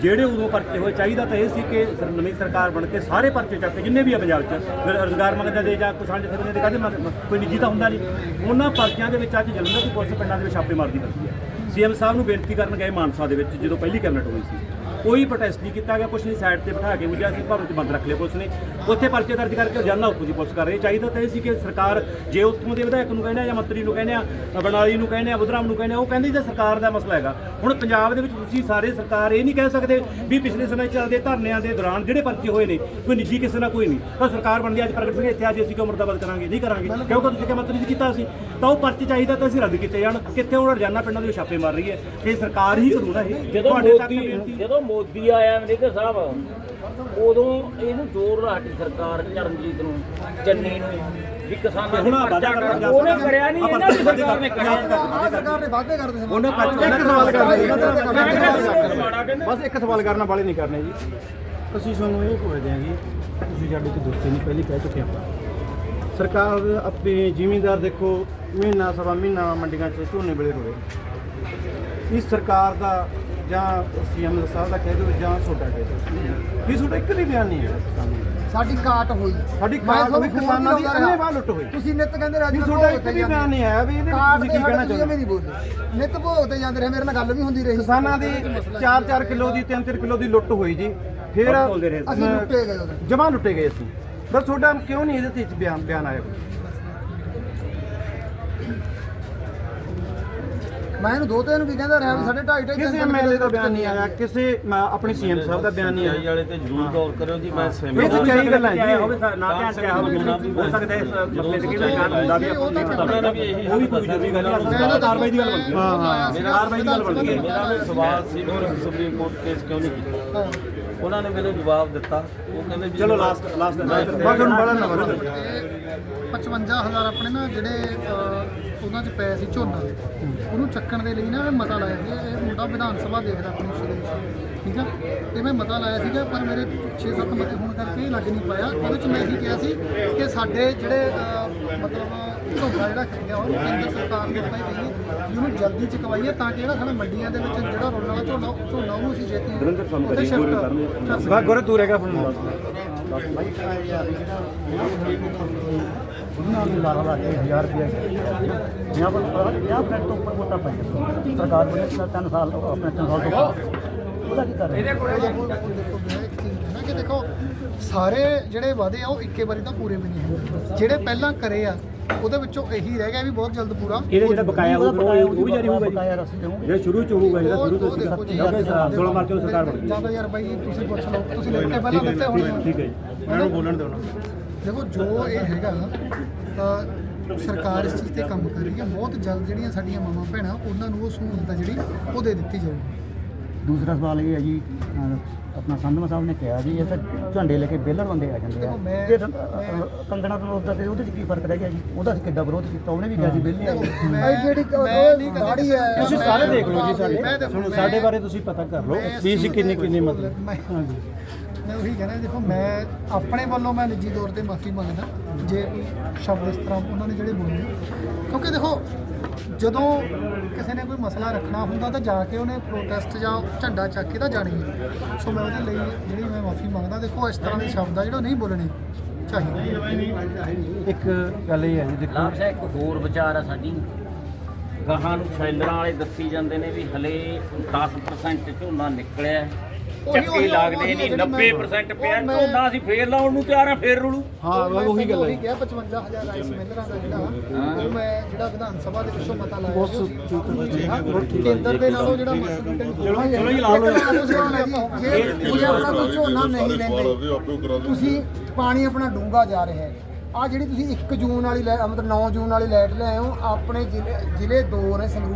ਜਿਹੜੇ ਉਦੋਂ ਪਰਚੇ ਹੋਏ ਚਾਹੀਦਾ ਤਾਂ ਇਹ ਸੀ ਕਿ ਨਵੀਂ ਸਰਕਾਰ ਬਣ ਕੇ ਸਾਰੇ ਪਰਚੇ ਚੱਕ ਕੇ ਜਿੰਨੇ ਵੀ ਆ ਪੰਜਾਬ 'ਚ ਰੋਜ਼ਗਾਰ ਮੰਗਦੇ ਦੇ ਜਾਂ ਕਿਸਾਨ ਜਥੇਬੰਦੀਆਂ ਦੇ ਕਾਹਦੇ ਕੋਈ ਨਿੱਜੀ ਤਾਂ ਹੁੰਦਾ ਨਹੀਂ। ਉਹਨਾਂ ਪਰਚਿਆਂ ਦੇ ਵਿੱਚ ਅੱਜ ਜਲੰਧਰ ਦੀ ਪੁਲਿਸ ਪਿੰਡਾਂ ਦੇ ਵਿੱਚ ਛਾਪੇ ਮਾਰਦੀ ਫਿਰਦੀ ਹੈ। ਸੀਐਮ ਸਾਹਿਬ ਨੂੰ ਬੇਨਤੀ ਕਰਨ ਗਏ ਮਾਨਸਾ ਦੇ ਵਿੱਚ ਜਦੋਂ ਪਹਿਲੀ ਕੈਬਨਿਟ ਹੋਈ ਸੀ। ਕੋਈ ਪ੍ਰੋਟੈਸਟ ਨਹੀਂ ਕੀਤਾ ਗਿਆ ਕੁਛ ਨਹੀਂ ਸਾਈਡ ਤੇ ਬਿਠਾ ਕੇ ਮੁਝਿਆ ਸੀ ਭਵਨ 'ਚ ਬੰਦ ਰੱਖ ਲਿਆ ਪੁਲਿਸ ਨੇ। ਉੱਥੇ ਪਰਚੇ ਦਰਜ ਕਰਕੇ ਜਾਨਾ ਉੱਥੋਂ ਦੀ ਪੁਲਿਸ ਕਰ ਰਹੀ। ਚਾਹੀਦਾ ਤਾਂ ਇਹ ਸੀ ਕਿ ਸਰਕਾਰ ਜੇ ਉੱਥੋਂ ਦੇ ਵਿਧਾਇਕ ਨੂੰ ਕਹਿੰਦੇ ਆ ਜਾਂ ਮੰਤਰੀ ਨੂੰ ਕਹਿੰਦੇ ਆ ਬਣਾਲੀ ਨੂੰ ਕਹਿੰਦੇ ਆ ਬੁਧਰਾਮ ਨੂੰ ਕਹਿੰਦੇ ਆ ਉਹ ਕਹਿੰਦੇ ਜੀ ਸਰਕਾਰ ਦਾ ਮਸਲਾ ਹੈਗਾ। ਹੁਣ ਪੰਜਾਬ ਦੇ ਵਿੱਚ ਤੁਸੀਂ ਸਾਰੇ ਸਰਕਾਰ ਇਹ ਨਹੀਂ ਕਹਿ ਸਕਦੇ ਵੀ ਪਿਛਲੇ ਸਮੇਂ ਚੱਲਦੇ ਧਰਨਿਆਂ ਦੇ ਦੌਰਾਨ ਜਿਹੜੇ ਪਰਚੇ ਹੋਏ ਨੇ ਕੋਈ ਨਿੱਜੀ ਕਿਸੇ ਨਾਲ ਕੋਈ ਨਹੀਂ। ਤਾਂ ਸਰਕਾਰ ਬਣਦੀ ਅੱਜ ਪ੍ਰਗਟ ਸਿੰਘ ਇੱਥੇ ਅੱਜ ਅਸੀਂ ਕਿਉਂ ਮੁਰਦਾਬਾਦ ਕਰਾਂਗੇ ਨਹੀਂ ਕਰਾਂਗੇ। ਕਿਉਂਕਿ ਤੁਸੀਂ ਕਿ ਮੰਤਰੀ ਜੀ ਕੀਤਾ ਸੀ। ਤਾਂ ਉਹ ਪਰਚੇ ਚਾਹੀਦਾ ਤਾਂ ਅਸੀਂ ਰੱਦ ਕੀਤੇ ਜਾਣ। ਕਿੱਥੇ ਹੁਣ ਰੋਜ਼ਾਨਾ ਪਿੰਡਾਂ ਦੇ ਛਾਪੇ ਮਾਰ ਰਹੀ ਹੈ। ਇਹ ਸਰਕਾਰ ਹੀ ਕਰੂ ਨਾ ਇਹ। ਜਦੋਂ ਮੋਦੀ ਜਦੋਂ ਮੋਦੀ ਆਇਆ ਅਮਰੀਕਾ ਸਾਹਿਬ ਉਦੋਂ ਇਹਨੂੰ ਜ਼ੋਰ ਲਾਟੀ ਸਰਕਾਰ ਚਰਨਜੀਤ ਨੂੰ ਚੰਨੀ ਨੂੰ ਵੀ ਕਿਸਾਨਾਂ ਨੂੰ ਵਾਅਦਾ ਪਰਚਾ ਕਰਨਾ ਉਹਨੇ ਕਰਿਆ ਨਹੀਂ ਇਹਨਾਂ ਦੀ ਸਰਕਾਰ ਨੇ ਕਰਿਆ। ਸਰਕਾਰ ਨੇ ਵਾਅਦੇ ਕਰਦੇ ਸੀ ਉਹਨਾਂ ਪਰਚੇ ਇੱਕ ਸਵਾਲ ਕਰਨਾ ਬਸ ਇੱਕ ਸਵਾਲ ਕਰਨਾ ਵਾਲੇ ਨਹੀਂ ਕਰਨੇ ਜੀ। ਅਸੀਂ ਤੁਹਾਨੂੰ ਇਹ ਪੁੱਛਦੇ ਹਾਂ ਜੀ ਤੁਸੀਂ ਸਾਡੇ ਤੋਂ ਦੋਸਤੀ ਨਹੀਂ ਪਹਿਲੀ ਕਹਿ ਚੁੱਕੇ ਆਪਾਂ। ਸਰਕਾਰ ਆਪਣੀ ਜ਼ਿਮੀਂਦਾਰ ਦੇਖੋ ਮਹੀਨਾ ਸਵਾ ਮਹੀਨਾ ਮੰਡੀਆਂ 'ਚ ਝੋਨੇ ਵੇਲੇ ਰੋਏ। ਇਸ ਸਰਕਾਰ ਦਾ ਜਾਂ ਸੀਐਮ ਸਾਹਿਬ ਦਾ ਕਹਿ ਦਿਓ ਜਾਂ ਤੁਹਾਡਾ ਕਹਿ ਦਿਓ। ਵੀ ਤੁਹਾਡਾ ਇੱਕ ਵੀ ਬਿਆਨ ਨਹੀਂ ਹੈ। ਸਾਡੀ ਕਾਟ ਹੋਈ। ਸਾਡੀ ਕਾਟ ਹੋਈ, ਕਿਸਾਨਾਂ ਦੀ ਵੀ ਲਾਉਂਦਾ ਅੰਨ੍ਹੇਵਾਹ ਲੁੱਟ ਹੋਈ। ਤੁਸੀਂ ਨਿਤ ਕਹਿੰਦੇ ਰਾਜ ਵੀ ਤੁਹਾਡਾ ਇੱਕ ਵੀ ਬਿਆਨ ਨਹੀਂ ਆਇਆ ਵੀ ਇਹਦੇ ਵਿੱਚ ਤੁਸੀਂ ਕੀ ਕਹਿਣਾ ਚਾਹੁੰਦੇ ਨਹੀਂ ਬੋਲਦੇ। ਨਿਤ ਭੋਗ ਤੇ ਜਾਂਦੇ ਰਹੇ ਮੇਰੇ ਨਾਲ ਗੱਲ ਵੀ ਹੁੰਦੀ ਰਹੀ। ਕਿਸਾਨਾਂ ਦੀ 4-4 ਕਿਲੋ ਦੀ 3-3 ਕਿਲੋ ਦੀ ਲੁੱਟ ਹੋਈ ਜੀ। ਫਿਰ ਅਸੀਂ ਲੁੱਟੇ ਗਏ ਜਮਾ ਲੁੱਟੇ ਗਏ ਅਸੀਂ। ਪਰ ਤੁਹਾਡਾ ਕਿਉਂ ਨਹੀਂ ਇਹਦੇ ਤੇ ਬਿਆਨ ਬਿਆਨ ਆਇਆ? ਮੈਂ ਇਹਨੂੰ ਦੋ ਤਿੰਨ ਵੀ ਕਹਿੰਦਾ ਰਿਹਾ ਵੀ ਸਾਡੇ ਢਾਈ ਢਾਈ ਕਿਸੇ ਐਮਐਲਏ ਦਾ ਬਿਆਨ ਨਹੀਂ ਆਇਆ ਕਿਸੇ ਮੈਂ ਆਪਣੇ ਸੀਐਮ ਸਾਹਿਬ ਦਾ ਬਿਆਨ ਨਹੀਂ ਆਇਆ ਵਾਲੇ ਤੇ ਜ਼ਰੂਰ ਗੌਰ ਕਰਿਓ ਜੀ ਮੈਂ ਇਹ ਸਹਿਮਤ ਸੱਚਾਈ ਗੱਲਾਂ ਆਇਆ ਜੀ। ਹੋਵੇ ਸਾ- ਨਾ ਧਿਆਨ ਚ ਆਇਆ ਹੋਵੇ ਹੋ ਸਕਦਾ ਹੈ ਇਸ ਮਸਲੇ ਤੇ ਕਿਵੇਂ ਕਾਰਨ ਹੁੰਦਾ ਵੀ ਆਪਾਂ ਨੂੰ ਪਤਾ ਉਹਨਾਂ ਨੇ ਵੀ ਇਹੀ ਉਹ ਵੀ ਕੋਈ ਜ਼ਰੂਰੀ ਗੱਲ ਨਹੀਂ ਹੈ ਕਾਰਵਾਈ ਦੀ ਗੱਲ ਬਣਦੀ ਹੈ। ਹਾਂ ਹਾਂ। ਮੇਰਾ ਕਾਰਵਾਈ ਦੀ ਗੱਲ ਬਣਦੀ ਹੈ। ਮੇਰਾ ਵੀ ਸਵਾਲ ਸੀ ਵੀ ਸੁਪਰੀਮ ਕੋਰਟ ਕੇਸ ਕਿਉਂ ਨਹੀਂ ਕੀਤਾ? ਉਹਨਾਂ ਨੇ ਮੈਨੂੰ ਜਵਾਬ ਦਿੱਤਾ। ਉਹ ਕਹਿੰਦੇ ਵੀ ਚਲੋ ਲਾਸਟ ਲਾਸਟ ਬਸ ਹੁਣ ਬੜਾ ਨਾ ਬੜਾ 55000 ਆਪਣੇ ਨਾ ਜਿਹੜੇ ਅਹ, ਉਹਨਾਂ 'ਚ ਪਏ ਸੀ ਝੋਨਾ। ਉਹਨੂੰ ਚੱਕਣ ਦੇ ਲਈ ਨਾ ਮੈਂ ਮਤਾ ਲਾਇਆ ਸੀ ਇਹ ਮੁੰਡਾ ਵਿਧਾਨ ਸਭਾ ਦੇਖਦਾ ਆਪਣੀ ਸ਼ੁਰੂ ਠੀਕ ਆ? ਤੇ ਮੈਂ ਮਤਾ ਲਾਇਆ ਸੀਗਾ ਪਰ ਮੇਰੇ 6-7 ਮਤੇ ਹੋਣ ਕਰਕੇ ਇਹ ਲੱਗ ਨਹੀਂ ਪਾਇਆ। ਉਹਦੇ 'ਚ ਮੈਂ ਇਹੀ ਕਿਹਾ ਸੀ ਕਿ ਸਾਡੇ ਜਿਹੜੇ ਅਹ, ਮਤਲਬ ਝੋਨਾ ਜਿਹੜਾ ਖਰੀਦਿਆ ਉਹ ਕੇਂਦਰ ਸਰਕਾਰ ਨੇ ਪਾਈ ਹੈ ਉਹਨੂੰ ਜਲਦੀ ਚੁਕਵਾਈਏ ਤਾਂ ਕਿ ਜਿਹੜਾ ਸਾਡਾ ਮੰਡੀਆਂ ਦੇ ਵਿੱਚ ਜਿਹੜਾ ਰੋਣ ਵਾਲਾ ਝੋਨਾ ਝੋਨਾ ਉਹਨੂੰ ਅਸੀਂ ਜੇਤੀ ਨਿਰੰਤਰ ਕੰਮ ਕਰੀ ਗੋਰੇ ਕਰਨੇ ਬਾ ਗੋਰੇ ਤੂੰ ਰਹੇਗਾ ਫੋਨ ਬਾਈ ਕਰਾਇਆ ਯਾਰ ਉਹਨਾਂ ਨੂੰ ਲਾਹਾ ਲਾ ਕੇ 1000 ਰੁਪਏ ਜਿਆਂ ਕੋਲ 50 ਫੈਕਟ ਤੋਂ ਉੱਪਰ ਮੋਟਾ ਪੈ ਗਿਆ ਸਰਕਾਰ ਬਣੇ 3 ਸਾਲ ਆਪਣੇ 3 ਸਾਲ ਤੋਂ ਉਹਦਾ ਕੀ ਕਰ ਰਹੇ ਇਹਦੇ ਕੋਲ ਦੇਖੋ ਨਾ ਕਿ ਦੇਖੋ ਸਾਰੇ ਜਿਹੜੇ ਵਾਦੇ ਆ ਉਹ ਇੱਕੇ ਵਾਰੀ ਤਾਂ ਪੂਰੇ ਵੀ ਨਹੀਂ ਹੁੰਦੇ। ਜਿਹੜੇ ਪਹਿਲਾਂ ਕਰੇ ਆ ਉਹਦੇ ਵਿੱਚੋਂ ਇਹੀ ਰਹਿ ਗਿਆ ਵੀ ਬਹੁਤ ਜਲਦ ਪੂਰਾ। ਇਹਦੇ ਜਿਹੜਾ ਬਕਾਇਆ ਹੋਊਗਾ ਉਹ ਵੀ ਜਾਰੀ ਹੋਊਗਾ ਬਕਾਇਆ ਰਸਤੇ ਨੂੰ ਜਿਹੜਾ ਸ਼ੁਰੂ ਚ ਹੋਊਗਾ ਜਿਹੜਾ ਸ਼ੁਰੂ ਤੋਂ ਉਹ ਸੀ ਦੇਖੋ ਜੀ, ਕਿਉਂਕਿ 16 ਮਾਰਚ ਨੂੰ ਸਰਕਾਰ ਬਣ ਗਈ ਜਾਂ। ਤਾਂ ਯਾਰ ਬਾਈ ਤੁਸੀਂ ਪੁੱਛ ਲਓ। ਤੁਸੀਂ ਲਿਖ ਕੇ ਪਹਿਲਾਂ ਦਿੱਤੇ ਹੋਣੇ। ਠੀਕ ਹੈ ਜੀ। ਮੈਨੂੰ ਬੋਲਣ ਦਿਓ ਨਾ। ਦੇਖੋ ਜੋ ਇਹ ਹੈਗਾ ਤਾਂ ਸਰਕਾਰ ਇਸ ਚੀਜ਼ ਤੇ ਕੰਮ ਕਰ ਰਹੀ ਹੈ। ਬਹੁਤ ਜਲਦ ਜਿਹੜੀਆਂ ਸਾਡੀਆਂ ਮਾਵਾਂ ਭੈਣਾਂ ਉਹਨਾਂ ਨੂੰ ਉਹ ਸਹੂਲਤ ਜਿਹੜੀ ਉਹ ਦੇ ਦਿੱਤੀ ਜਾਊਗੀ। ਦੂਸਰਾ ਸਵਾਲ ਇਹ ਹੈ ਜੀ ਅਹ ਆਪਣਾ ਸੰਧਮਾ ਸਾਹਿਬ ਨੇ ਕਿਹਾ ਜੀ ਇਹ ਤਾਂ ਝੰਡੇ ਲੈ ਕੇ ਬੇਲਰ ਬੰਦੇ ਆ ਜਾਂਦੇ ਆ। ਦੇਖੋ ਮੈਂ- ਤੇ ਕੰਗਣਾ ਤੋਂ ਉਹਦਾ ਤੇ ਉਹਦੇ ਚ ਕੀ ਫ਼ਰਕ ਰਹਿ ਗਿਆ ਜੀ? ਉਹਦਾ ਅਸੀਂ ਕਿੱਡਾ ਵਿਰੋਧ ਕੀਤਾ ਉਹਨੇ ਵੀ ਕਿਹਾ ਸੀ ਬੇਲੇ ਆ ਜੀ। ਮੈਂ ਜਿਹੜੀ ਦਾੜੀ ਹੈ। ਤੁਸੀਂ ਸਾਰੇ ਦੇਖ ਲਓ ਜੀ ਸਾਡੇ ਸੁਣੋ ਸਾਡੇ ਬਾਰੇ ਤੁਸੀਂ ਪਤਾ ਕਰ ਲਓ ਵੀ ਅਸੀਂ ਕਿੰਨੇ ਕਿੰਨੇ ਮਤਲਬ। ਹਾਂਜੀ। ਮੈਂ ਉਹੀ ਕਹਿਣਾ ਦੇਖੋ ਮੈਂ ਆਪਣੇ ਵੱਲੋਂ ਮੈਂ ਨਿੱਜੀ ਤੌਰ ਤੇ ਮਾਫੀ ਮੰਗਦਾ ਜੇ ਕੋਈ ਸ਼ਬਦ ਇਸ ਤਰ੍ਹਾਂ ਉਹਨਾਂ ਨੇ ਜਿਹੜੇ ਬੋਲੇ। ਕਿਉਂਕਿ ਦੇਖੋ ਜਦੋਂ ਕਿਸੇ ਨੇ ਕੋਈ ਮਸਲਾ ਰੱਖਣਾ ਹੁੰਦਾ ਤਾਂ ਜਾ ਕੇ ਉਹਨੇ ਪ੍ਰੋਟੈਸਟ ਜਾਂ ਝੰਡਾ ਚੱਕ ਕੇ ਤਾਂ ਜਾਣੀ ਹੈ। ਸੋ ਮੈਂ ਉਹਦੇ ਲਈ ਜਿਹੜੀ ਮੈਂ ਮਾਫੀ ਮੰਗਦਾ ਦੇਖੋ ਇਸ ਤਰ੍ਹਾਂ ਦੇ ਸ਼ਬਦ ਆ ਜਿਹੜੇ ਉਹ ਨਹੀਂ ਬੋਲਣੇ ਚਾਹੀਦੇ। ਇੱਕ ਗੱਲ ਇਹ ਹੈ ਜੀ ਦੇਖੋ। ਲਾਭ ਸਾਹਿਬ ਇੱਕ ਹੋਰ ਵਿਚਾਰ ਆ ਸਾਡੀ। ਗਾਹਾਂ ਨੂੰ ਸੈਲਰਾਂ ਵਾਲੇ ਦੱਸੀ ਜਾਂਦੇ ਨੇ ਵੀ ਹਲੇ 10% ਝੋਨਾ ਨਿਕਲਿਆ ਚੱਕੇ ਲੱਗਦੇ ਨਹੀਂ ਜਿਹੜੀ ਮੈਂ- 90% ਪਿਆ ਝੋਨਾ ਅਸੀਂ ਫੇਰ ਲਾਉਣ ਨੂੰ ਤਿਆਰ ਆ ਫੇਰ ਰੁਲੂ। ਹਾਂ ਵਾ ਉਹੀ ਗੱਲ ਹੈ। ਕਿਹਾ 55000 ਰਾਈਸ ਮਿਲਰਾਂ ਦਾ ਜਿਹੜਾ ਉਹ ਮੈਂ ਜਿਹੜਾ ਵਿਧਾਨ ਸਭਾ ਦੇ ਵਿੱਚੋਂ ਮਤਾ ਲਾਇਆ ਉਹ ਕੇਂਦਰ ਦੇ ਨਾਲੋਂ ਜਿਹੜਾ ਮਸਲਾ ਚਲੋ ਚਲੋ ਜੀ ਲਾ ਲਓ। ਜੇ ਤੁਸੀਂ ਆਪਣਾ ਕੋਈ ਝੋਨਾ ਨਹੀਂ ਲੈਂਦੇ। ਤੁਸੀਂ ਪਾਣੀ ਆਪਣਾ ਡੂੰਘਾ ਜਾ ਰਿਹਾ ਹੈ। ਆ ਜਿਹੜੀ ਤੁਸੀਂ 1 ਜੂਨ ਵਾਲੀ ਲੈ- ਮਤਲਬ 9 ਜੂਨ ਵਾਲੀ ਲਾਈਟ ਲਿਆਏ ਹੋ ਆਪਣੇ ਜ਼ਿਲ੍ਹੇ ਜ਼ਿਲ੍ਹੇ ਦੋ ਨੇ ਸੰਗਰੂਰ